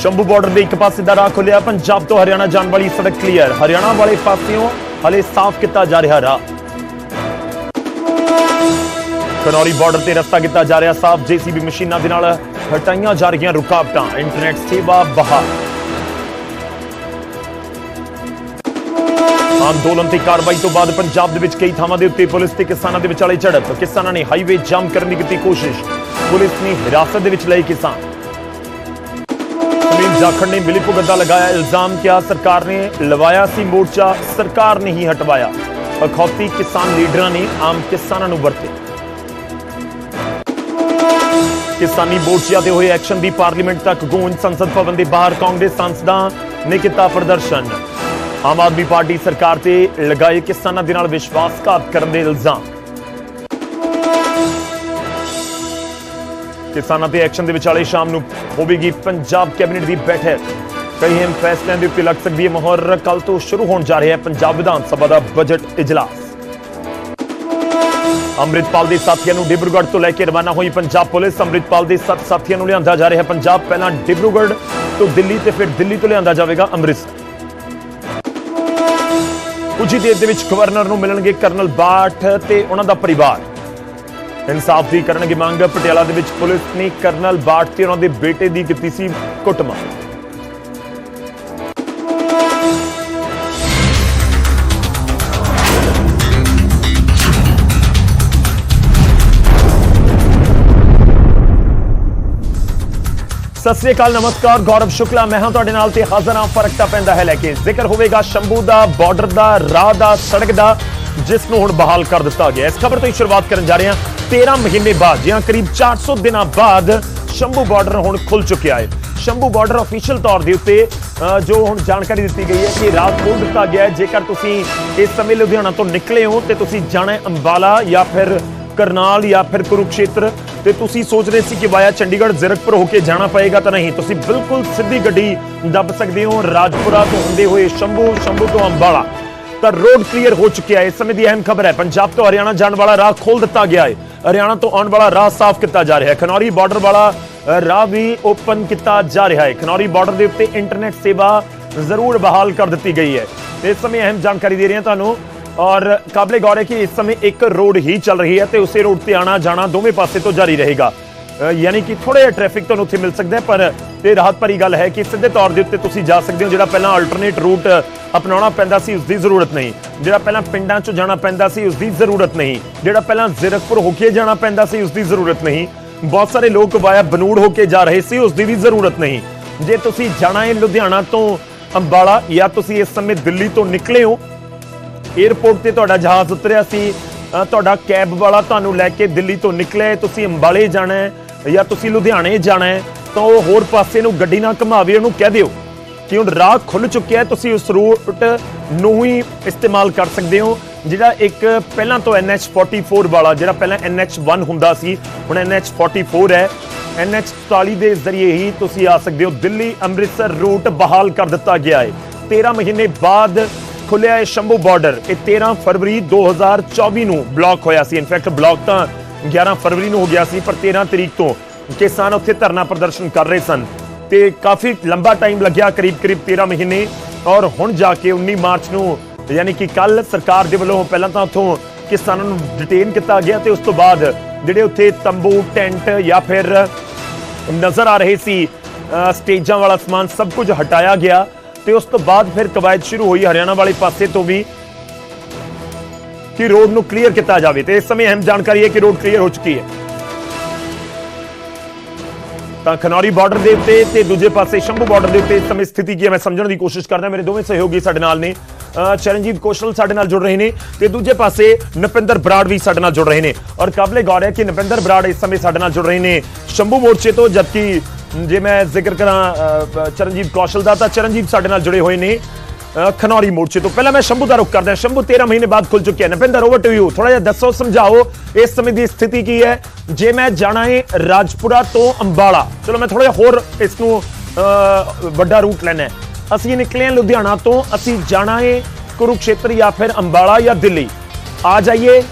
Shambhu border ਦੇ ਇੱਕ ਪਾਸੇ ਦਾ ਰਾਹ ਖੁੱਲਿਆ ਪੰਜਾਬ ਤੋਂ ਹਰਿਆਣਾ ਜਾਣ ਵਾਲੀ ਸੜਕ ਕਲੀਅਰ ਹਰਿਆਣਾ ਵਾਲੇ ਪਾਸਿਓਂ ਹਲੇ ਸਾਫ਼ ਕੀਤਾ ਜਾ ਰਿਹਾ ਰਾਹ। ਖਨੌਰੀ ਬਾਰਡਰ ਤੇ ਰਸਤਾ ਕੀਤਾ ਜਾ ਰਿਹਾ ਸਾਫ਼। ਜੀਸੀਬੀ ਮਸ਼ੀਨਾਂ ਦੇ ਨਾਲ ਹਟਾਈਆਂ ਜਾ ਰਹੀਆਂ ਰੁਕਾਵਟਾਂ। ਇੰਟਰਨੈਟ ਸੇਵਾ ਬਹਾਲ। ਅੰਦੋਲਨ ਤੇ ਕਾਰਵਾਈ ਤੋਂ ਬਾਅਦ ਪੰਜਾਬ ਦੇ ਵਿੱਚ ਕਈ ਥਾਵਾਂ ਦੇ ਉੱਤੇ ਪੁਲਿਸ ਤੇ ਕਿਸਾਨਾਂ ਦੇ ਵਿਚਾਲੇ ਝੜਪ। ਕਿਸਾਨਾਂ ਨੇ ਹਾਈਵੇ ਜਾਮ ਕਰਨ ਦੀ ਕੀਤੀ ਕੋਸ਼ਿਸ਼। ਪੁਲਿਸ ਨੇ ਹਿਰਾਸਤ ਦੇ ਵਿੱਚ ਲਏ ਕਿਸਾਨ। ਜਾਖੜ ਨੇ ਮਿਲੀ ਭੁਗਤ ਦਾ ਲਗਾਇਆ ਇਲਜ਼ਾਮ ਕਿਹਾ ਸਰਕਾਰ ਨੇ ਲਵਾਇਆ ਸੀ ਮੋਰਚਾ, ਸਰਕਾਰ ਨੇ ਹੀ ਹਟਵਾਇਆ। ਅਖੌਤੀ ਕਿਸਾਨ ਲੀਡਰਾਂ ਨੇ ਆਮ ਕਿਸਾਨਾਂ ਨੂੰ ਵਰਤੇ। ਕਿਸਾਨੀ ਮੋਰਚਿਆਂ ਦੇ ਹੋਏ ਐਕਸ਼ਨ ਦੀ ਪਾਰਲੀਮੈਂਟ ਤੱਕ ਗੂੰਜ, ਸੰਸਦ ਭਵਨ ਦੇ ਬਾਹਰ ਕਾਂਗਰਸ ਸੰਸਦਾਂ ਨੇ ਕੀਤਾ ਪ੍ਰਦਰਸ਼ਨ। ਆਮ ਆਦਮੀ ਪਾਰਟੀ ਸਰਕਾਰ ਤੇ ਲਗਾਏ ਕਿਸਾਨਾਂ ਦੇ ਨਾਲ ਵਿਸ਼ਵਾਸਘਾਤ ਕਰਨ ਦੇ ਇਲਜ਼ਾਮ। ਕਿਸਾਨਾਂ ਦੇ ਐਕਸ਼ਨ ਦੇ ਵਿਚਾਲੇ ਸ਼ਾਮ ਨੂੰ ਹੋਵੇਗੀ ਪੰਜਾਬ ਕੈਬਨਿਟ ਦੀ ਬੈਠਕ। ਕਈ ਅਹਿਮ ਫੈਸਲਿਆਂ ਦੇ ਉੱਤੇ ਲੱਗ ਸਕਦੀ ਹੈ ਮੋਹਰ ਕੱਲ ਤੋਂ ਸ਼ੁਰੂ ਹੋਣ ਜਾ ਰਿਹਾ ਹੈ ਪੰਜਾਬ ਵਿਧਾਨ ਸਭਾ ਦਾ ਬਜਟ ਇਜਲਾਸ। ਅੰਮ੍ਰਿਤਪਾਲ ਦੇ ਸਾਥੀਆਂ ਨੂੰ ਡਿਬਰੂਗੜ੍ਹ ਤੋਂ ਲੈ ਕੇ ਰਵਾਨਾ ਹੋਈ ਪੰਜਾਬ ਪੁਲਿਸ। ਅੰਮ੍ਰਿਤਪਾਲ ਦੇ ਸੱਤ ਸਾਥੀਆਂ ਨੂੰ ਲਿਆਂਦਾ ਜਾ ਰਿਹਾ ਪੰਜਾਬ। ਪਹਿਲਾਂ ਡਿਬਰੂਗੜ੍ਹ ਤੋਂ ਦਿੱਲੀ ਤੇ ਫਿਰ ਦਿੱਲੀ ਤੋਂ ਲਿਆਂਦਾ ਜਾਵੇਗਾ ਅੰਮ੍ਰਿਤਸਰ। ਕੁਝ ਹੀ ਦੇਰ ਦੇ ਵਿੱਚ ਗਵਰਨਰ ਨੂੰ ਮਿਲਣਗੇ ਕਰਨਲ ਬਾਠ ਤੇ ਉਹਨਾਂ ਦਾ ਪਰਿਵਾਰ। ਇਨਸਾਫ ਦੀ ਕਰਨਗੇ ਮੰਗ ਪਟਿਆਲਾ ਦੇ ਵਿੱਚ ਪੁਲਿਸ ਨੇ ਕਰਨਲ ਬਾਟ ਤੇ ਉਹਨਾਂ ਦੇ ਬੇਟੇ ਦੀ ਕੀਤੀ ਸੀ ਕੁੱਟਮਾਰ। ਸਤਿ ਸ੍ਰੀ ਅਕਾਲ, ਨਮਸਕਾਰ, ਗੌਰਵ ਸ਼ੁਕਲਾ, ਮੈਂ ਹਾਂ ਤੁਹਾਡੇ ਨਾਲ ਤੇ ਹਾਜ਼ਰ ਹਾਂ, ਫ਼ਰਕ ਤਾਂ ਪੈਂਦਾ ਹੈ ਲੈ ਕੇ। ਜ਼ਿਕਰ ਹੋਵੇਗਾ ਸ਼ੰਭੂ ਦਾ, ਬਾਰਡਰ ਦਾ, ਰਾਹ ਦਾ, ਸੜਕ ਦਾ, ਜਿਸ ਨੂੰ ਹੁਣ ਬਹਾਲ ਕਰ ਦਿੱਤਾ ਗਿਆ। ਇਸ ਖਬਰ ਤੋਂ ਹੀ ਸ਼ੁਰੂਆਤ ਕਰਨ ਜਾ ਰਹੇ ਹਾਂ। 13 ਮਹੀਨੇ ਬਾਅਦ ਜਾਂ ਕਰੀਬ 400 ਦਿਨਾਂ ਬਾਅਦ ਸ਼ੰਭੂ ਬਾਰਡਰ ਹੁਣ ਖੁੱਲ ਚੁੱਕਿਆ ਹੈ ਸ਼ੰਭੂ ਬਾਰਡਰ ਅਫੀਸ਼ੀਅਲ ਤੌਰ ਦੇ ਉੱਤੇ ਅ, ਜੋ ਹੁਣ ਜਾਣਕਾਰੀ ਦਿੱਤੀ ਗਈ ਹੈ ਕਿ ਰਾਹ ਖੋਲ ਦਿੱਤਾ ਗਿਆ ਹੈ ਜੇਕਰ ਤੁਸੀਂ ਇਸ ਸਮੇਂ ਲੁਧਿਆਣਾ ਤੋਂ ਨਿਕਲੇ ਹੋ ਤੇ ਤੁਸੀਂ ਜਾਣਾ ਹੈ ਅੰਬਾਲਾ ਜਾਂ ਫਿਰ ਕਰਨਾਲ ਜਾਂ ਫਿਰ ਕੁਰੂਕਸ਼ੇਤਰ ਤੇ ਤੁਸੀਂ ਸੋਚ ਰਹੇ ਸੀ ਕਿ ਵਾਇਆ ਚੰਡੀਗੜ੍ਹ ਜ਼ੀਰਕਪੁਰ ਹੋ ਕੇ ਜਾਣਾ ਪਏਗਾ ਤਾਂ ਨਹੀਂ ਤੁਸੀਂ ਬਿਲਕੁਲ ਸਿੱਧੀ ਗੱਡੀ ਦੱਬ ਸਕਦੇ ਹੋ ਰਾਜਪੁਰਾ ਤੋਂ ਹੁੰਦੇ ਹੋਏ ਸ਼ੰਭੂ ਸ਼ੰਭੂ ਤੋਂ ਅੰਬਾਲਾ ਤਾਂ ਰੋਡ ਕਲੀਅਰ ਹੋ ਚੁੱਕਿਆ ਹੈ ਇਸ ਸਮੇਂ ਦੀ ਅਹਿਮ ਖਬਰ ਹੈ ਪੰਜਾਬ ਤੋਂ ਹਰਿਆਣਾ ਜਾਣ ਵਾਲਾ ਰਾਹ ਖੋਲ ਦਿੱਤਾ ਗਿਆ ਹੈ ਹਰਿਆਣਾ ਤੋਂ ਆਉਣ ਵਾਲਾ ਰਾਹ ਸਾਫ਼ ਕੀਤਾ ਜਾ ਰਿਹਾ ਹੈ। ਖਨੌਰੀ ਬਾਰਡਰ ਵਾਲਾ ਰਾਹ ਵੀ ਓਪਨ ਕੀਤਾ ਜਾ ਰਿਹਾ ਹੈ। ਖਨੌਰੀ ਬਾਰਡਰ ਦੇ ਉੱਤੇ ਇੰਟਰਨੈਟ ਸੇਵਾ ਜ਼ਰੂਰ ਬਹਾਲ ਕਰ ਦਿੱਤੀ ਗਈ ਹੈ। ਤੇ ਇਸ ਸਮੇਂ ਅਹਿਮ ਜਾਣਕਾਰੀ ਦੇ ਰਹੇ ਹਾਂ ਤੁਹਾਨੂੰ। ਔਰ ਕਾਬਲੇ ਗੌਰ ਹੈ ਕਿ ਇਸ ਸਮੇਂ ਇੱਕ ਰੋਡ ਹੀ ਚੱਲ ਰਹੀ ਹੈ ਤੇ ਉਸੇ ਰੋਡ ਤੇ ਆਣਾ ਜਾਣਾ ਦੋਵੇਂ ਪਾਸੇ ਤੋਂ ਜਾਰੀ ਰਹੇਗਾ। ਯਾਨੀ ਕਿ ਥੋੜਾ ਜਿਹਾ ਟ੍ਰੈਫਿਕ ਤੁਹਾਨੂੰ ਉੱਥੇ ਮਿਲ ਸਕਦਾ ਪਰ ਇਹ ਰਾਹਤ ਭਰੀ ਗੱਲ ਹੈ ਕਿ ਸਿੱਧੇ ਤੌਰ ਦੇ ਉੱਤੇ ਤੁਸੀਂ ਜਾ ਸਕਦੇ ਹੋ, ਜਿਹੜਾ ਪਹਿਲਾਂ ਆਲਟਰਨੇਟ ਰੂਟ ਅਪਣਾਉਣਾ ਪੈਂਦਾ ਸੀ ਉਸ ਦੀ ਜ਼ਰੂਰਤ ਨਹੀਂ। ਜਿਹੜਾ ਪਹਿਲਾਂ ਪਿੰਡਾਂ 'ਚੋਂ ਜਾਣਾ ਪੈਂਦਾ ਸੀ ਉਸ ਦੀ ਜ਼ਰੂਰਤ ਨਹੀਂ। ਜਿਹੜਾ ਪਹਿਲਾਂ ਜ਼ੀਰਕਪੁਰ ਹੋ ਕੇ ਜਾਣਾ ਪੈਂਦਾ ਸੀ ਉਸ ਦੀ ਜ਼ਰੂਰਤ ਨਹੀਂ। ਬਹੁਤ ਸਾਰੇ ਲੋਕ ਵਾਇਆ ਬਨੂੜ ਹੋ ਕੇ ਜਾ ਰਹੇ ਸੀ ਉਸ ਦੀ ਵੀ ਜ਼ਰੂਰਤ ਨਹੀਂ। ਜੇ ਤੁਸੀਂ ਜਾਣਾ ਹੈ ਲੁਧਿਆਣਾ ਤੋਂ ਅੰਬਾਲਾ, ਜਾਂ ਤੁਸੀਂ ਇਸ ਸਮੇਂ ਦਿੱਲੀ ਤੋਂ ਨਿਕਲੇ ਹੋ 에ਅਰਪੋਰਟ ਤੇ ਤੁਹਾਡਾ ਜਹਾਜ਼ ਉਤਰਿਆ ਸੀ ਤੁਹਾਡਾ ਕੈਬ ਵਾਲਾ ਤੁਹਾਨੂੰ ਲੈ ਕੇ ਦਿੱਲੀ ਤੋਂ ਨਿਕਲਿਆ ਤੁਸੀਂ ਅੰਬਾਲੇ ਜਾਣਾ ਹੈ ਜਾਂ ਤੁਸੀਂ ਲੁਧਿਆਣੇ ਜਾਣਾ ਹੈ, ਤਾਂ ਉਹ ਹੋਰ ਪਾਸੇ ਨੂੰ ਗੱਡੀ ਨਾ ਘੁਮਾਵੇ ਉਹਨੂੰ ਕਹਿ ਦਿਓ। ਕਿ ਹੁਣ ਰਾਹ ਖੁੱਲ ਚੁੱਕਿਆ ਹੈ, ਤੁਸੀਂ ਉਸ ਰੂਟ ਨੂੰ ਹੀ ਇਸਤੇਮਾਲ ਕਰ ਸਕਦੇ ਹੋ, ਜਿਹੜਾ ਇੱਕ ਪਹਿਲਾਂ ਤੋਂ NH44 ਵਾਲਾ, ਜਿਹੜਾ ਪਹਿਲਾਂ NH1 ਹੁੰਦਾ ਸੀ, ਹੁਣ NH44 ਹੈ। NH44 ਦੇ ਜ਼ਰੀਏ ਹੀ ਤੁਸੀਂ ਆ ਸਕਦੇ ਹੋ, ਦਿੱਲੀ ਅੰਮ੍ਰਿਤਸਰ ਰੂਟ ਬਹਾਲ ਕਰ ਦਿੱਤਾ ਗਿਆ ਹੈ। 13 ਮਹੀਨੇ ਬਾਅਦ ਖੁੱਲਿਆ ਹੈ ਸ਼ੰਭੂ ਬਾਰਡਰ, ਇਹ 13 ਫਰਵਰੀ 2024 ਨੂੰ ਬਲੌਕ ਹੋਇਆ ਸੀ। ਇਨਫੈਕਟ ਬਲੌਕ ਤਾਂ 11 ਫਰਵਰੀ ਨੂੰ ਹੋ ਗਿਆ ਸੀ, ਪਰ 13 ਤਰੀਕ ਤੋਂ ਕਿਸਾਨ ਉੱਥੇ ਧਰਨਾ ਪ੍ਰਦਰਸ਼ਨ ਕਰ ਰਹੇ ਸਨ ਤੇ ਕਾਫੀ ਲੰਬਾ ਟਾਈਮ ਲੱਗਿਆ ਕਰੀਬ ਕਰੀਬ 13 ਮਹੀਨੇ ਔਰ ਹੁਣ ਜਾ ਕੇ 19 ਮਾਰਚ ਨੂੰ ਯਾਨੀ ਕਿ ਕੱਲ ਸਰਕਾਰ ਦੇ ਵੱਲੋਂ ਪਹਿਲਾਂ ਤਾਂ ਉੱਥੋਂ ਕਿਸਾਨਾਂ ਨੂੰ ਡਿਟੇਨ ਕੀਤਾ ਗਿਆ ਤੇ ਉਸ ਤੋਂ ਬਾਅਦ ਜਿਹੜੇ ਉੱਥੇ ਤੰਬੂ, ਟੈਂਟ ਜਾਂ ਫਿਰ ਨਜ਼ਰ ਆ ਰਹੇ ਸੀ ਸਟੇਜਾਂ ਵਾਲਾ ਸਮਾਨ ਸਭ ਕੁਝ ਹਟਾਇਆ ਗਿਆ ਤੇ ਉਸ ਤੋਂ ਬਾਅਦ ਫਿਰ ਕਵਾਇਦ ਸ਼ੁਰੂ ਹੋਈ ਹਰਿਆਣਾ ਵਾਲੇ ਪਾਸੇ ਤੋਂ ਵੀ। ਕਿ ਰੋਡ ਨੂੰ ਕਲੀਅਰ ਕੀਤਾ ਜਾਵੇ ਤੇ ਇਸ ਸਮੇਂ ਅਹਿਮ ਜਾਣਕਾਰੀ ਹੈ ਕਿ ਰੋਡ ਕਲੀਅਰ ਹੋ ਚੁੱਕੀ ਹੈ। ਤਾਂ ਖਨੌਰੀ ਬਾਰਡਰ ਦੇ ਉੱਤੇ ਤੇ ਦੂਜੇ ਪਾਸੇ ਸ਼ੰਭੂ ਬਾਰਡਰ ਦੇ ਉੱਤੇ ਇਸ ਸਮੇਂ ਸਥਿਤੀ ਕੀ ਹੈ, ਮੈਂ ਸਮਝਣ ਦੀ ਕੋਸ਼ਿਸ਼ ਕਰਦਾ ਮੇਰੇ ਦੋਵੇਂ ਸਹਿਯੋਗੀ ਸਾਡੇ ਨਾਲ ਨੇ। ਚਰਨਜੀਤ ਕੌਸ਼ਲ ਸਾਡੇ ਨਾਲ ਜੁੜ ਰਹੇ ਨੇ ਤੇ ਦੂਜੇ ਪਾਸੇ ਨਪਿੰਦਰ ਬਰਾੜ ਵੀ ਸਾਡੇ ਨਾਲ ਜੁੜ ਰਹੇ ਨੇ। ਔਰ ਕਾਬਲੇ ਗੌਰ ਹੈ ਕਿ ਨਪਿੰਦਰ ਬਰਾੜ ਇਸ ਸਮੇਂ ਸਾਡੇ ਨਾਲ ਜੁੜ ਰਹੇ ਨੇ ਸ਼ੰਭੂ ਮੋਰਚੇ ਤੋਂ, ਜਦਕਿ ਜੇ ਮੈਂ ਜ਼ਿਕਰ ਕਰਾਂ ਚਰਨਜੀਤ ਕੌਸ਼ਲ ਦਾ, ਤਾਂ ਚਰਨਜੀਤ ਸਾਡੇ ਨਾਲ ਜੁੜੇ ਹੋਏ ਨੇ। ਖਨੌਰੀ ਮੋਰਚੇ ਤੋਂ। ਪਹਿਲਾਂ ਮੈਂ ਸ਼ੰਭੂ ਦਾ ਰੁਖ ਕਰਦਾ। ਸ਼ੰਭੂ 13 ਮਹੀਨੇ ਬਾਅਦ ਖੁੱਲ ਚੁੱਕਿਆ ਹੈ ਨਪਿੰਦਰ ਓਵਰ ਟੂ ਯੂ ਥੋੜਾ ਜਿਹਾ ਦੱਸੋ, ਸਮਝਾਓ, ਇਸ ਸਮੇਂ ਦੀ ਸਥਿਤੀ ਕੀ ਹੈ? ਜੇ ਮੈਂ ਜਾਣਾ ਹੈ ਰਾਜਪੁਰਾ ਤੋਂ ਅੰਬਾਲਾ, ਚਲੋ ਮੈਂ ਥੋੜਾ ਜਿਹਾ ਹੋਰ ਇਸ ਨੂੰ ਵੱਡਾ ਰੂਟ ਲੈਣਾ ਹੈ। ਅਸੀਂ ਨਿਕਲੇ ਹਾਂ ਲੁਧਿਆਣਾ ਤੋਂ। ਅਸੀਂ ਜਾਣਾ ਹੈ ਕੁਰੂਕਸ਼ੇਤਰ ਜਾਂ ਫਿਰ ਅੰਬਾਲਾ ਜਾਂ ਦਿੱਲੀ। ਆ ਜਾਈਏ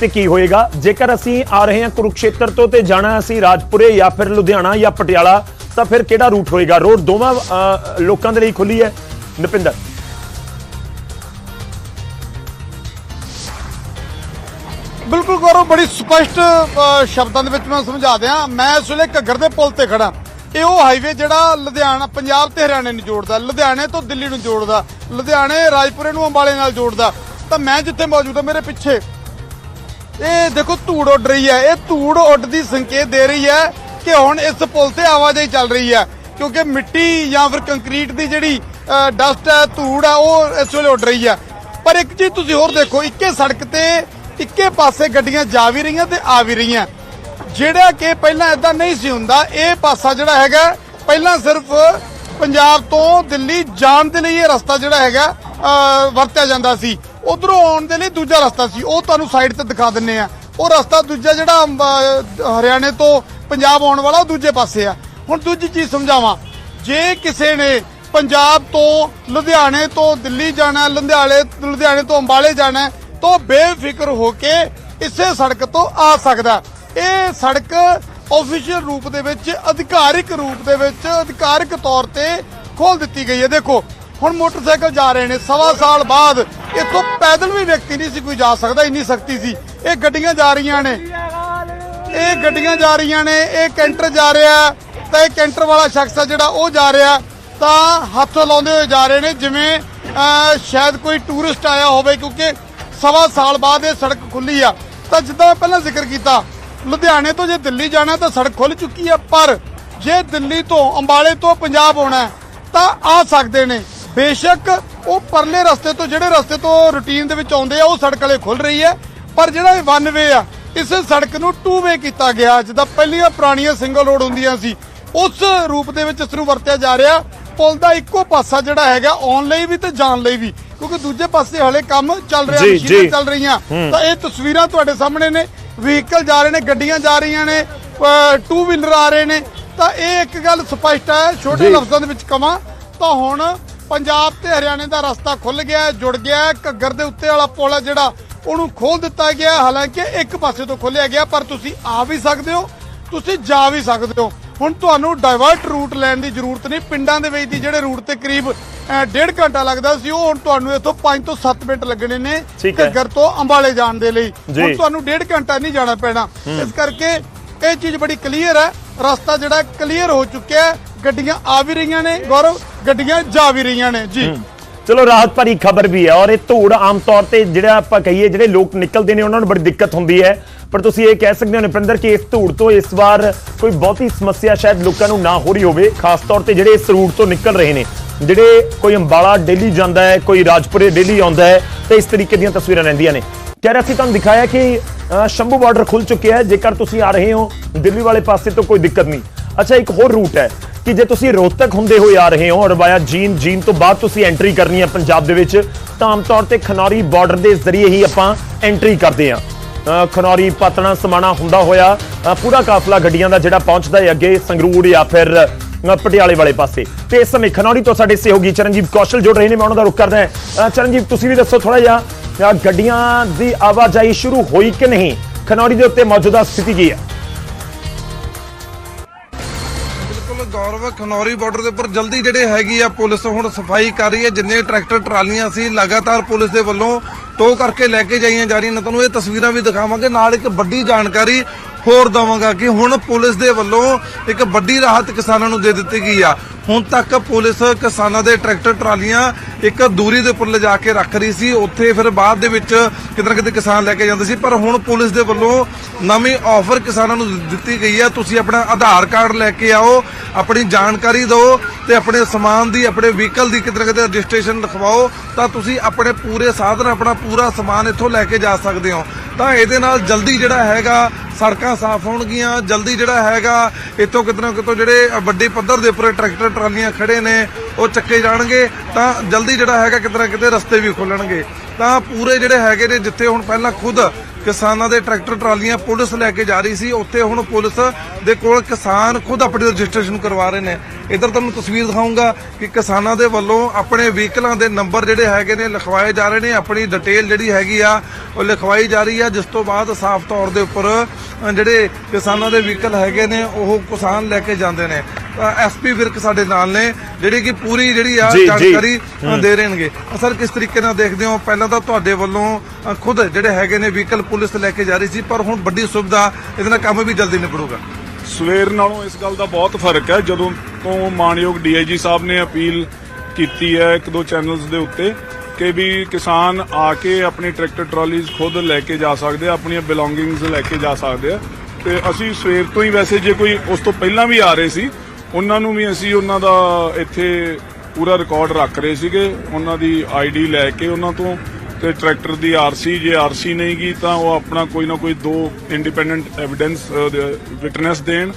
ਤੇ ਕੀ ਹੋਏਗਾ? ਜੇਕਰ ਅਸੀਂ ਆ ਰਹੇ ਹਾਂ ਕੁਰੂਕਸ਼ੇਤਰ ਤੋਂ ਤੇ ਜਾਣਾ ਅਸੀਂ ਰਾਜਪੁਰੇ ਜਾਂ ਫਿਰ ਲੁਧਿਆਣਾ ਜਾਂ ਪਟਿਆਲਾ, ਤਾਂ ਫਿਰ ਕਿਹੜਾ ਰੂਟ ਹੋਏਗਾ? ਰੋਡ ਦੋਵਾਂ ਲੋਕਾਂ ਦੇ ਲਈ ਖੁੱਲੀ ਹੈ। ਨਪਿੰਦਰ ਬਿਲਕੁਲ ਗੌਰਵ, ਬੜੀ ਸਪਸ਼ਟ ਸ਼ਬਦਾਂ ਦੇ ਵਿੱਚ ਮੈਂ ਸਮਝਾ ਦਿਆਂ। ਮੈਂ ਇਸ ਵੇਲੇ ਘੱਗਰ ਦੇ ਪੁਲ ਤੇ ਖੜਾ ਇਹ ਉਹ ਹਾਈਵੇ ਜਿਹੜਾ ਲੁਧਿਆਣਾ, ਪੰਜਾਬ ਤੇ ਹਰਿਆਣੇ ਨੂੰ ਜੋੜਦਾ, ਲੁਧਿਆਣੇ ਤੋਂ ਦਿੱਲੀ ਨੂੰ ਜੋੜਦਾ, ਲੁਧਿਆਣੇ ਰਾਜਪੁਰੇ ਨੂੰ ਅੰਬਾਲੇ ਨਾਲ ਜੋੜਦਾ। ਤਾਂ ਮੈਂ ਜਿੱਥੇ ਮੌਜੂਦ ਹਾਂ, ਮੇਰੇ ਪਿੱਛੇ। ਇਹ ਦੇਖੋ, ਧੂੜ ਉੱਡ ਰਹੀ ਹੈ। ਇਹ ਧੂੜ ਉੱਡਦੀ ਸੰਕੇਤ ਦੇ ਰਹੀ ਹੈ ਕਿ ਹੁਣ ਇਸ ਪੁਲ ਤੇ ਆਵਾਜਾਈ ਚੱਲ ਰਹੀ ਹੈ। ਕਿਉਂਕਿ ਮਿੱਟੀ ਜਾਂ ਫਿਰ ਕੰਕਰੀਟ ਦੀ ਜਿਹੜੀ ਡਸਟ ਹੈ, ਧੂੜ ਹੈ, ਉਹ ਇਸ ਵੇਲੇ ਉੱਡ ਰਹੀ ਹੈ। ਪਰ ਇੱਕ ਚੀਜ਼ ਤੁਸੀਂ ਹੋਰ ਦੇਖੋ, ਇੱਕੇ ਸੜਕ ਤੇ ਇੱਕੇ ਪਾਸੇ ਗੱਡੀਆਂ ਜਾ ਵੀ ਰਹੀਆਂ ਤੇ ਆ ਵੀ ਰਹੀਆਂ। ਜਿਹੜਾ ਕਿ ਪਹਿਲਾਂ ਇਦਾਂ ਨਹੀਂ ਸੀ ਹੁੰਦਾ, ਇਹ ਪਾਸਾ ਜਿਹੜਾ ਹੈਗਾ, ਪਹਿਲਾਂ ਸਿਰਫ ਪੰਜਾਬ ਤੋਂ ਦਿੱਲੀ ਜਾਣ ਦੇ ਲਈ ਇਹ ਰਸਤਾ ਜਿਹੜਾ ਹੈਗਾ ਵਰਤਿਆ ਜਾਂਦਾ ਸੀ। ਉਧਰੋਂ ਆਉਣ ਦੇ ਲਈ ਦੂਜਾ ਰਸਤਾ ਸੀ। ਉਹ ਤੁਹਾਨੂੰ ਸਾਈਡ ਤੇ ਦਿਖਾ ਦਿੰਨੇ ਆ। ਉਹ ਰਸਤਾ ਦੂਜਾ ਜਿਹੜਾ ਹਰਿਆਣੇ ਤੋਂ ਪੰਜਾਬ ਆਉਣ ਵਾਲਾ ਉਹ ਦੂਜੇ ਪਾਸੇ ਆ। ਹੁਣ ਦੂਜੀ ਚੀਜ਼ ਸਮਝਾਵਾਂ। ਜੇ ਕਿਸੇ ਨੇ ਪੰਜਾਬ ਤੋਂ ਲੁਧਿਆਣੇ ਤੋਂ ਦਿੱਲੀ ਜਾਣਾ, ਲੁਧਿਆਣੇ ਲੁਧਿਆਣੇ ਤੋਂ ਅੰਬਾਲੇ ਜਾਣਾ ਤਾਂ ਬੇਫਿਕਰ ਹੋ ਕੇ ਇਸੇ ਸੜਕ ਤੋਂ ਆ ਸਕਦਾ ਇਹ ਸੜਕ ਆਫੀਸ਼ੀਅਲ ਰੂਪ ਦੇ ਵਿੱਚ, ਅਧਿਕਾਰਿਕ ਰੂਪ ਦੇ ਵਿੱਚ, ਅਧਿਕਾਰਿਕ ਤੌਰ ਤੇ ਖੋਲ ਦਿੱਤੀ ਗਈ ਹੈ। ਦੇਖੋ, ਹੁਣ ਮੋਟਰਸਾਈਕਲ ਜਾ ਰਹੇ ਨੇ। ਸਵਾ ਸਾਲ ਬਾਅਦ ਇੱਥੋਂ ਪੈਦਲ ਵੀ ਵਿਅਕਤੀ ਨਹੀਂ ਸੀ ਕੋਈ ਜਾ ਸਕਦਾ, ਇੰਨੀ ਸਖਤੀ ਸੀ। ਇਹ ਗੱਡੀਆਂ ਜਾ ਰਹੀਆਂ ਨੇ। ਇਹ ਗੱਡੀਆਂ ਜਾ ਰਹੀਆਂ ਨੇ, ਇਹ ਕੈਂਟਰ ਜਾ ਰਿਹਾ ਤਾਂ ਇਹ ਕੈਂਟਰ ਵਾਲਾ ਸ਼ਖਸ ਆ ਜਿਹੜਾ, ਉਹ ਜਾ ਰਿਹਾ ਤਾਂ ਹੱਥ ਲਾਉਂਦੇ ਹੋਏ ਜਾ ਰਹੇ ਨੇ, ਜਿਵੇਂ ਸ਼ਾਇਦ ਕੋਈ ਟੂਰਿਸਟ ਆਇਆ ਹੋਵੇ, ਕਿਉਂਕਿ ਸਵਾ ਸਾਲ ਬਾਅਦ ਇਹ ਸੜਕ ਖੁੱਲੀ ਆ। ਤਾਂ ਜਿੱਦਾਂ ਮੈਂ ਪਹਿਲਾਂ ਜ਼ਿਕਰ ਕੀਤਾ, ਲੁਧਿਆਣੇ ਤੋਂ ਜੇ ਦਿੱਲੀ ਜਾਣਾ ਤਾਂ ਸੜਕ ਖੁੱਲ ਚੁੱਕੀ ਆ, ਪਰ ਜੇ ਦਿੱਲੀ ਤੋਂ ਅੰਬਾਲੇ ਤੋਂ ਪੰਜਾਬ ਆਉਣਾ ਤਾਂ ਆ ਸਕਦੇ ਨੇ। ਬੇਸ਼ੱਕ ਉਹ ਪਰਲੇ ਰਸਤੇ ਤੋਂ, ਜਿਹੜੇ ਰਸਤੇ ਤੋਂ ਰੂਟੀਨ ਦੇ ਵਿੱਚ ਆਉਂਦੇ ਆ, ਉਹ ਸੜਕ ਵਾਲੇ ਖੁੱਲ ਰਹੀ ਹੈ, ਪਰ ਜਿਹੜਾ ਇਹ ਵਨ ਵੇ ਆ, ਇਸ ਸੜਕ ਨੂੰ ਟੂ ਵੇ ਕੀਤਾ ਗਿਆ, ਜਿੱਦਾਂ ਪਹਿਲੀਆਂ ਪੁਰਾਣੀਆਂ ਸਿੰਗਲ ਰੋਡ ਹੁੰਦੀਆਂ ਸੀ, ਉਸ ਰੂਪ ਦੇ ਵਿੱਚ ਇਸ ਨੂੰ ਵਰਤਿਆ ਜਾ ਰਿਹਾ। ਪੁਲ ਦਾ ਇੱਕੋ ਪਾਸਾ ਜਿਹੜਾ ਹੈਗਾ ਆਉਣ ਲਈ ਵੀ ਤੇ ਜਾਣ ਲਈ ਵੀ ਕਿਉਂਕਿ ਦੂਜੇ ਪਾਸੇ ਹਲੇ ਕੰਮ ਚੱਲ ਰਿਹਾ ਜੀ, ਮਸ਼ੀਨਾਂ ਜੀ। ਚੱਲ ਰਹੀਆਂ ਤਾਂ ਇਹ ਤਸਵੀਰਾਂ ਤੁਹਾਡੇ ਸਾਹਮਣੇ ਨੇ ਵਹੀਕਲ ਜਾ ਰਹੇ ਨੇ ਗੱਡੀਆਂ ਜਾ ਰਹੀਆਂ ਨੇ ਟੂ ਵੀਲਰ ਆ ਰਹੇ ਨੇ ਤਾਂ ਇਹ ਇੱਕ ਗੱਲ ਸਪਸ਼ਟ ਹੈ ਛੋਟੇ ਜੀ। ਲਫ਼ਜ਼ਾਂ ਦੇ ਵਿੱਚ ਕਵਾਂ ਤਾਂ ਹੁਣ ਪੰਜਾਬ ਤੇ ਹਰਿਆਣੇ ਦਾ ਰਸਤਾ ਖੁੱਲ ਗਿਆ ਹੈ, ਜੁੜ ਗਿਆ ਹੈ। ਘੱਗਰ ਦੇ ਉੱਤੇ ਵਾਲਾ ਪੁਲ ਹੈ ਜਿਹੜਾ ਉਹਨੂੰ ਖੋਲ ਦਿੱਤਾ ਗਿਆ ਹੈ। ਹਾਲਾਂਕਿ ਇੱਕ ਪਾਸੇ ਤੋਂ ਖੋਲਿਆ ਗਿਆ ਪਰ ਤੁਸੀਂ ਆ ਵੀ ਸਕਦੇ ਹੋ ਤੁਸੀਂ ਜਾ ਵੀ ਸਕਦੇ ਹੋ ਹੁਣ ਤੁਹਾਨੂੰ ਡਾਇਵਰਟ ਰੂਟ ਲੈਣ ਦੀ ਜ਼ਰੂਰਤ ਨਹੀਂ। ਪਿੰਡਾਂ ਦੇ ਵਿੱਚ ਦੀ ਜਿਹੜੇ ਰੂਟ ਤੇ ਕਰੀਬ ਡੇਢ ਘੰਟਾ ਲੱਗਦਾ ਸੀ ਉਹ ਹੁਣ ਤੁਹਾਨੂੰ ਇੱਥੋਂ 5 ਤੋਂ 7 ਮਿੰਟ ਲੱਗਣੇ ਨੇ। ਘੱਗਰ ਤੋਂ ਅੰਬਾਲੇ ਜਾਣ ਦੇ ਲਈ। ਹੁਣ ਤੁਹਾਨੂੰ ਡੇਢ ਘੰਟਾ ਨਹੀਂ ਜਾਣਾ ਪੈਣਾ। ਇਸ ਕਰਕੇ ਇਹ ਚੀਜ਼ ਬੜੀ ਕਲੀਅਰ ਹੈ। ਰਸਤਾ ਜਿਹੜਾ ਕਲੀਅਰ ਹੋ ਚੁੱਕਿਆ ਹੈ। ਗੱਡੀਆਂ ਆ ਵੀ ਰਹੀਆਂ ਨੇ। ਗੌਰਵ ਗੱਡੀਆਂ ਜਾ ਵੀ ਰਹੀਆਂ ਨੇ। ਜੀ। ਚਲੋ ਰਾਹਤ ਭਰੀ ਖਬਰ ਵੀ ਹੈ ਔਰ ਇਹ ਧੂੜ ਆਮ ਤੌਰ ਤੇ ਜਿਹੜਾ ਆਪਾਂ ਕਹੀਏ, ਜਿਹੜੇ ਲੋਕ ਨਿਕਲਦੇ ਨੇ, ਉਹਨਾਂ ਨੂੰ ਬੜੀ ਦਿੱਕਤ ਹੁੰਦੀ ਹੈ। ਪਰ ਤੁਸੀਂ ਇਹ ਕਹਿ ਸਕਦੇ ਹੋ ਨਿਪਿੰਦਰ ਕਿ ਇਸ ਧੂੜ ਤੋਂ ਇਸ ਵਾਰ ਕੋਈ ਬਹੁਤੀ ਸਮੱਸਿਆ ਸ਼ਾਇਦ ਲੋਕਾਂ ਨੂੰ ਨਾ ਹੋ ਰਹੀ ਹੋਵੇ, ਖਾਸ ਤੌਰ ਤੇ ਜਿਹੜੇ ਇਸ ਰੂਟ ਤੋਂ ਨਿਕਲ ਰਹੇ ਨੇ। ਜਿਹੜੇ ਕੋਈ ਅੰਬਾਲਾ ਡੇਲੀ ਜਾਂਦਾ ਹੈ, ਕੋਈ ਰਾਜਪੁਰੇ ਡੇਲੀ ਆਉਂਦਾ ਹੈ, ਤੇ ਇਸ ਤਰੀਕੇ ਦੀਆਂ ਤਸਵੀਰਾਂ ਰਹਿੰਦੀਆਂ ਨੇ। ਕਹਿ ਰਿਹਾ ਸੀ, ਤੁਹਾਨੂੰ ਦਿਖਾਇਆ ਕਿ ਸ਼ੰਭੂ ਬਾਰਡਰ ਖੁੱਲ ਚੁੱਕਿਆ ਹੈ, ਜੇਕਰ ਤੁਸੀਂ ਆ ਰਹੇ ਹੋ, ਦਿੱਲੀ ਵਾਲੇ ਪਾਸੇ ਤੋਂ ਕੋਈ ਦਿੱਕਤ ਨਹੀਂ। ਅੱਛਾ, ਇੱਕ ਹੋਰ ਰੂਟ ਹੈ ਕਿ ਜੇ ਤੁਸੀਂ ਰੋਹਤਕ ਹੁੰਦੇ ਹੋਏ ਆ ਰਹੇ ਹੋ ਔਰ ਵਾਇਆ ਜੀਨ ਜੀਨ ਤੋਂ ਬਾਅਦ ਤੁਸੀਂ ਐਂਟਰੀ ਕਰਨੀ ਹੈ ਪੰਜਾਬ ਦੇ ਵਿੱਚ, ਤਾਂ ਆਮ ਤੌਰ ਤੇ ਖਨੌਰੀ ਬਾਰਡਰ ਦੇ ਜ਼ਰੀਏ ਹੀ ਆਪਾਂ ਐਂਟਰੀ ਕਰਦੇ ਹਾਂ। ਖਨੌਰੀ ਪਾਤਣਾ ਸਮਾਣਾ ਹੁੰਦਾ ਹੋਇਆ ਪੂਰਾ ਕਾਫਲਾ ਗੱਡੀਆਂ ਦਾ ਜਿਹੜਾ ਪਹੁੰਚਦਾ ਹੈ ਅੱਗੇ ਸੰਗਰੂਰ ਜਾਂ ਫਿਰ ਪਟਿਆਲੇ ਵਾਲੇ ਪਾਸੇ। ਤੇ ਇਸ ਸਮੇਂ ਖਨੌਰੀ ਤੋਂ ਸਾਡੇ ਸਹਿਯੋਗੀ ਚਰਨਜੀਤ ਕੌਸ਼ਲ ਜੁੜ ਰਹੇ ਨੇ, ਮੈਂ ਉਹਨਾਂ ਦਾ ਰੁਖ ਕਰਦਾ ਚਰਨਜੀਤ, ਤੁਸੀਂ ਵੀ ਦੱਸੋ ਥੋੜਾ ਜਿਹਾ ਗੱਡੀਆਂ ਦੀ ਆਵਾਜਾਈ ਸ਼ੁਰੂ ਹੋਈ ਕਿ ਨਹੀਂ? ਖਨੌਰੀ ਦੇ ਉੱਤੇ ਮੌਜੂਦਾ ਸਥਿਤੀ ਕੀ ਹੈ? ਬਿਲਕੁਲ ਖਨੌਰੀ ਬਾਰਡਰ ਦੇ ਉੱਪਰ ਜਲਦੀ ਜਿਹੜੇ ਹੈਗੀ ਆ ਪੁਲਿਸ ਹੁਣ ਸਫ਼ਾਈ ਕਰ ਰਹੀ ਹੈ। ਜਿੰਨੇ ਟਰੈਕਟਰ, ਟਰਾਲੀਆਂ ਸੀ ਲਗਾਤਾਰ ਪੁਲਿਸ ਦੇ ਵੱਲੋਂ ਟੋ ਕਰਕੇ ਲੈ ਕੇ ਜਾਈਆਂ ਜਾ ਰਹੀਆਂ ਨੇ। ਤੁਹਾਨੂੰ ਇਹ ਤਸਵੀਰਾਂ ਵੀ ਦਿਖਾਵਾਂਗੇ। ਨਾਲ ਇੱਕ ਵੱਡੀ ਜਾਣਕਾਰੀ ਹੋਰ ਦਵਾਂਗਾ ਕਿ ਹੁਣ ਪੁਲਿਸ ਦੇ ਵੱਲੋਂ ਇੱਕ ਵੱਡੀ ਰਾਹਤ ਕਿਸਾਨਾਂ ਨੂੰ ਦੇ ਦਿੱਤੀ ਗਈ ਆ। ਹੁਣ ਤੱਕ ਪੁਲਿਸ ਕਿਸਾਨਾਂ ਦੇ ਟਰੈਕਟਰ, ਟਰਾਲੀਆਂ ਇੱਕ ਦੂਰੀ ਦੇ ਉੱਪਰ ਲਿਜਾ ਕੇ ਰੱਖ ਰਹੀ ਸੀ। ਉੱਥੇ ਫਿਰ ਬਾਅਦ ਦੇ ਵਿੱਚ ਕਿਤੇ ਨਾ ਕਿਤੇ ਕਿਸਾਨ ਲੈ ਕੇ ਜਾਂਦੇ ਸੀ। ਪਰ ਹੁਣ ਪੁਲਿਸ ਦੇ ਵੱਲੋਂ ਨਵੀਂ ਆਫਰ ਕਿਸਾਨਾਂ ਨੂੰ ਦਿੱਤੀ ਗਈ ਹੈ ਤੁਸੀਂ ਆਪਣਾ ਆਧਾਰ ਕਾਰਡ ਲੈ ਕੇ ਆਓ, ਆਪਣੀ ਜਾਣਕਾਰੀ ਦਿਓ ਤੇ ਆਪਣੇ ਸਮਾਨ ਦੀ, ਆਪਣੇ ਵਹੀਕਲ ਦੀ ਕਿਤੇ ਨਾ ਕਿਤੇ ਰਜਿਸਟ੍ਰੇਸ਼ਨ ਲਿਖਵਾਓ, ਤਾਂ ਤੁਸੀਂ ਆਪਣੇ ਪੂਰੇ ਸਾਧਨ, ਆਪਣਾ ਪੂਰਾ ਸਮਾਨ ਇੱਥੋਂ ਲੈ ਕੇ ਜਾ ਸਕਦੇ ਹੋ। ਤਾਂ ਇਹਦੇ ਨਾਲ ਜਲਦੀ ਜਿਹੜਾ ਹੈਗਾ ਸੜਕਾਂ ਸਾਫ਼ ਹੋਣਗੀਆਂ, ਜਲਦੀ ਜਿਹੜਾ ਹੈਗਾ, ਇੱਥੋਂ ਕਿਤੇ ਨਾ ਕਿਤੋਂ ਜਿਹੜੇ ਵੱਡੇ ਪੱਧਰ ਦੇ ਉੱਪਰ ਟਰੈਕਟਰ, ਟਰਾਲੀਆਂ ਖੜੇ ਨੇ, ਉਹ ਚੱਕੇ ਜਾਣਗੇ, ਤਾਂ ਜਲਦੀ ਜਿਹੜਾ ਹੈਗਾ ਕਿਤੇ ਨਾ ਕਿਤੇ ਰਸਤੇ ਵੀ ਖੁੱਲਣਗੇ। ਤਾਂ ਪੂਰੇ ਜਿਹੜੇ ਹੈਗੇ ਨੇ, ਜਿੱਥੇ ਹੁਣ ਪਹਿਲਾਂ ਖੁਦ ਕਿਸਾਨਾਂ ਦੇ ਟਰੈਕਟਰ ਟਰਾਲੀਆਂ ਪੁਲਿਸ ਲੈ ਕੇ ਜਾ ਰਹੀ ਸੀ। ਉੱਥੇ ਹੁਣ ਪੁਲਿਸ ਦੇ ਕੋਲ ਕਿਸਾਨ ਖੁਦ ਆਪਣੀ ਰਜਿਸਟ੍ਰੇਸ਼ਨ ਕਰਵਾ ਰਹੇ ਨੇ। ਇਧਰ ਤੁਹਾਨੂੰ ਤਸਵੀਰ ਦਿਖਾਉਂਗਾ ਕਿ ਕਿਸਾਨਾਂ ਦੇ ਵੱਲੋਂ ਆਪਣੇ ਵਹੀਕਲਾਂ ਦੇ ਨੰਬਰ ਜਿਹੜੇ ਹੈਗੇ ਨੇ ਲਿਖਵਾਏ ਜਾ ਰਹੇ ਨੇ। ਆਪਣੀ ਡਿਟੇਲ ਜਿਹੜੀ ਹੈਗੀ ਆ, ਉਹ ਲਿਖਵਾਈ ਜਾ ਰਹੀ ਆ। ਜਿਸ ਤੋਂ ਬਾਅਦ ਸਾਫ਼ ਤੌਰ ਦੇ ਉੱਪਰ ਜਿਹੜੇ ਕਿਸਾਨਾਂ ਦੇ ਵਹੀਕਲ ਹੈਗੇ ਨੇ, ਉਹ ਕਿਸਾਨ ਲੈ ਕੇ ਜਾਂਦੇ ਨੇ। ਐਸਪੀ ਵਿਰਕ ਸਾਡੇ ਨਾਲ ਨੇ ਜਿਹੜੇ ਕਿ ਪੂਰੀ ਜਿਹੜੀ ਆ। ਜਾਣਕਾਰੀ ਦੇ ਰਹਿਣਗੇ। ਸਰ ਕਿਸ ਤਰੀਕੇ ਨਾਲ ਦੇਖਦੇ ਹੋ? ਪਹਿਲਾਂ ਤਾਂ ਤੁਹਾਡੇ ਵੱਲੋਂ ਖੁਦ ਜਿਹੜੇ ਹੈਗੇ ਨੇ ਵਹੀਕਲ ਪੁਲਿਸ ਲੈ ਕੇ ਜਾ ਰਹੀ ਸੀ ਪਰ ਹੁਣ ਵੱਡੀ ਸੁਵਿਧਾ ਇਹਦੇ ਨਾਲ ਕੰਮ ਵੀ ਜਲਦੀ ਨਿਬੜੂਗਾ। ਸਵੇਰ ਨਾਲੋਂ ਇਸ ਗੱਲ ਦਾ ਬਹੁਤ ਫ਼ਰਕ ਹੈ। ਜਦੋਂ ਤੋਂ ਮਾਨਯੋਗ ਡੀਆਈਜੀ ਸਾਹਿਬ ਨੇ ਅਪੀਲ ਕੀਤੀ ਹੈ ਇੱਕ ਦੋ ਚੈਨਲਸ ਦੇ ਉੱਤੇ ਕਿ ਵੀ ਕਿਸਾਨ ਆ ਕੇ ਆਪਣੀ ਟਰੈਕਟਰ ਟਰਾਲੀਜ਼ ਖੁਦ ਲੈ ਕੇ ਜਾ ਸਕਦੇ ਆ ਆਪਣੀਆਂ ਬਿਲੋਂਗਿੰਗਸ ਲੈ ਕੇ ਜਾ ਸਕਦੇ ਆ। ਤੇ ਅਸੀਂ ਸਵੇਰ ਤੋਂ ਹੀ ਵੈਸੇ ਜੇ ਕੋਈ ਉਸ ਤੋਂ ਪਹਿਲਾਂ ਵੀ ਆ ਰਹੇ ਸੀ ਉਹਨਾਂ ਨੂੰ ਵੀ ਅਸੀਂ ਉਹਨਾਂ ਦਾ ਇੱਥੇ ਪੂਰਾ ਰਿਕਾਰਡ ਰੱਖ ਰਹੇ ਸੀਗੇ। ਉਹਨਾਂ ਦੀ ਆਈਡੀ ਲੈ ਕੇ ਉਹਨਾਂ ਤੋਂ ਤੇ ਟਰੈਕਟਰ ਦੀ ਆਰਸੀ ਜੇ ਆਰਸੀ ਨਹੀਂ ਗਈ ਤਾਂ ਉਹ ਆਪਣਾ ਕੋਈ ਨਾ ਕੋਈ ਦੋ ਇੰਡੀਪੈਂਡੈਂਟ ਐਵੀਡੈਂਸ ਵਿਟਨੈਸ ਦੇਣ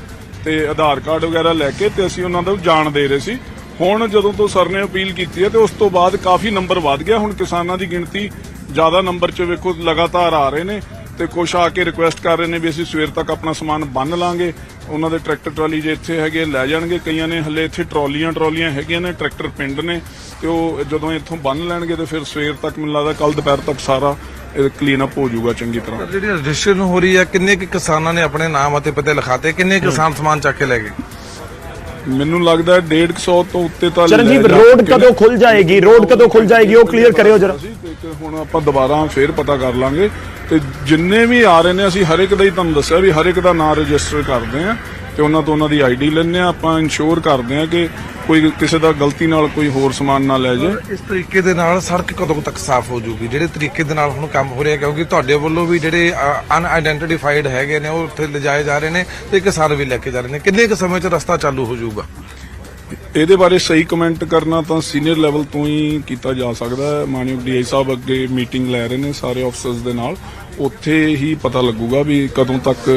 ਤੇ ਆਧਾਰ ਕਾਰਡ ਵਗੈਰਾ ਲੈ ਕੇ ਤੇ ਅਸੀਂ ਉਹਨਾਂ ਦਾ ਜਾਣ ਦੇ ਰਹੇ ਸੀ। ਹੁਣ ਜਦੋਂ ਤੋਂ ਸਰ ਨੇ ਅਪੀਲ ਕੀਤੀ ਹੈ ਤੇ ਉਸ ਤੋਂ ਬਾਅਦ ਕਾਫੀ ਨੰਬਰ ਵੱਧ ਗਿਆ। ਹੁਣ ਕਿਸਾਨਾਂ ਦੀ ਗਿਣਤੀ ਜ਼ਿਆਦਾ ਨੰਬਰ 'ਚ ਵੇਖੋ ਲਗਾਤਾਰ ਆ ਰਹੇ ਨੇ। ਤੇ ਕੁਛ ਆ ਕੇ ਰਿਕੁਐਸਟ ਕਰ ਰਹੇ ਨੇ ਵੀ ਅਸੀਂ ਸਵੇਰ ਤੱਕ ਆਪਣਾ ਸਮਾਨ ਬੰਨ ਲਾਂਗੇ। ਉਹਨਾਂ ਦੇ ਟਰੈਕਟਰ ਟਰਾਲੀ ਜੇ ਇੱਥੇ ਹੈਗੇ ਲੈ ਜਾਣਗੇ। ਕਈਆਂ ਨੇ ਹੱਲੇ ਇੱਥੇ ਟਰਾਲੀਆਂ ਟਰਾਲੀਆਂ ਹੈਗੀਆਂ ਨੇ ਟਰੈਕਟਰ ਪਿੰਡ ਨੇ। ਤੇ ਉਹ ਜਦੋਂ ਇੱਥੋਂ ਬੰਨ ਲੈਣਗੇ ਤੇ ਫਿਰ ਸਵੇਰ ਤੱਕ ਮੈਨੂੰ ਲੱਗਦਾ ਕੱਲ ਦੁਪਹਿਰ ਤੱਕ ਸਾਰਾ ਕਲੀਨ ਅਪ ਹੋ ਜਾਊਗਾ ਚੰਗੀ ਤਰ੍ਹਾਂ। ਜਿਹੜੀ ਰਜਿਸਟ੍ਰੇਸ਼ਨ ਹੋ ਰਹੀ ਹੈ ਕਿੰਨੇ ਕਿ ਕਿਸਾਨਾਂ ਨੇ ਆਪਣੇ ਨਾਮ ਅਤੇ ਪਤੇ ਲਿਖਾਤੇ? ਕਿੰਨੇ ਕਿਸਾਨ ਸਮਾਨ ਚੱਕ ਕੇ ਲੈ ਗਏ? ਮੈਨੂੰ ਲੱਗਦਾ 150 ਤੋਂ ਉੱਤੇ ਤਾਂ ਚਰਨਜੀਤ ਰੋਡ ਕਦੋਂ ਖੁੱਲ ਜਾਏਗੀ? ਰੋਡ ਕਦੋਂ ਖੁੱਲ ਜਾਏਗੀ? ਉਹ ਕਲੀਅਰ ਕਰਿਓ ਜਰਾ। ਹੁਣ ਆਪਾਂ ਦੁਬਾਰਾ ਫੇਰ ਪਤਾ ਕਰ ਲਾਂਗੇ। ਤੇ ਜਿੰਨੇ ਵੀ ਆ ਰਹੇ ਨੇ, ਅਸੀਂ ਹਰ ਇੱਕ ਦਾ ਹੀ ਤੁਹਾਨੂੰ ਦੱਸਿਆ ਵੀ ਹਰ ਇੱਕ ਦਾ ਨਾਮ ਰਜਿਸਟਰ ਕਰਦੇ ਆ ਤੇ ਉਹਨਾਂ ਤੋਂ ਉਹਨਾਂ ਦੀ ਆਈਡੀ ਲੈਣੇ ਆ ਆਪਾਂ ਇਨਸ਼ੋਰ ਕਰਦੇ ਆ ਕਿ ਕੋਈ ਕਿਸੇ ਦਾ ਗਲਤੀ ਨਾਲ ਕੋਈ ਹੋਰ ਸਮਾਨ ਨਾ ਲੈ ਜਾਏ। ਇਸ ਤਰੀਕੇ ਦੇ ਨਾਲ ਸੜਕ ਕਦੋਂ ਤੱਕ ਸਾਫ਼ ਹੋ ਜਾਊਗੀ? ਜਿਹੜੇ ਤਰੀਕੇ ਦੇ ਨਾਲ ਹੁਣ ਕੰਮ ਹੋ ਰਿਹਾ, ਕਿਉਂਕਿ ਤੁਹਾਡੇ ਵੱਲੋਂ ਵੀ ਜਿਹੜੇ ਅਨਆਇਡੈਂਟੀਫਾਈਡ ਹੈਗੇ ਨੇ, ਉਹ ਉੱਥੇ ਲਿਜਾਏ ਜਾ ਰਹੇ ਨੇ ਤੇ ਕਿਸਾਨ ਵੀ ਲੈ ਕੇ ਜਾ ਰਹੇ ਨੇ। ਕਿੰਨੇ ਕੁ ਸਮੇਂ 'ਚ ਰਸਤਾ ਚਾਲੂ ਹੋ ਜਾਊਗਾ? ਇਹਦੇ ਬਾਰੇ ਸਹੀ ਕਮੈਂਟ ਕਰਨਾ ਤਾਂ ਸੀਨੀਅਰ ਲੈਵਲ ਤੋਂ ਹੀ ਕੀਤਾ ਜਾ ਸਕਦਾ ਹੈ। ਮਾਨਯੋਗ ਡੀਆਈ ਸਾਹਿਬ ਅੱਗੇ ਮੀਟਿੰਗ ਲੈ ਰਹੇ ਨੇ ਸਾਰੇ ਅਫਸਰਸ ਦੇ ਨਾਲ। ਉੱਥੇ ਹੀ ਪਤਾ ਲੱਗੂਗਾ ਵੀ ਕਦੋਂ ਤੱਕ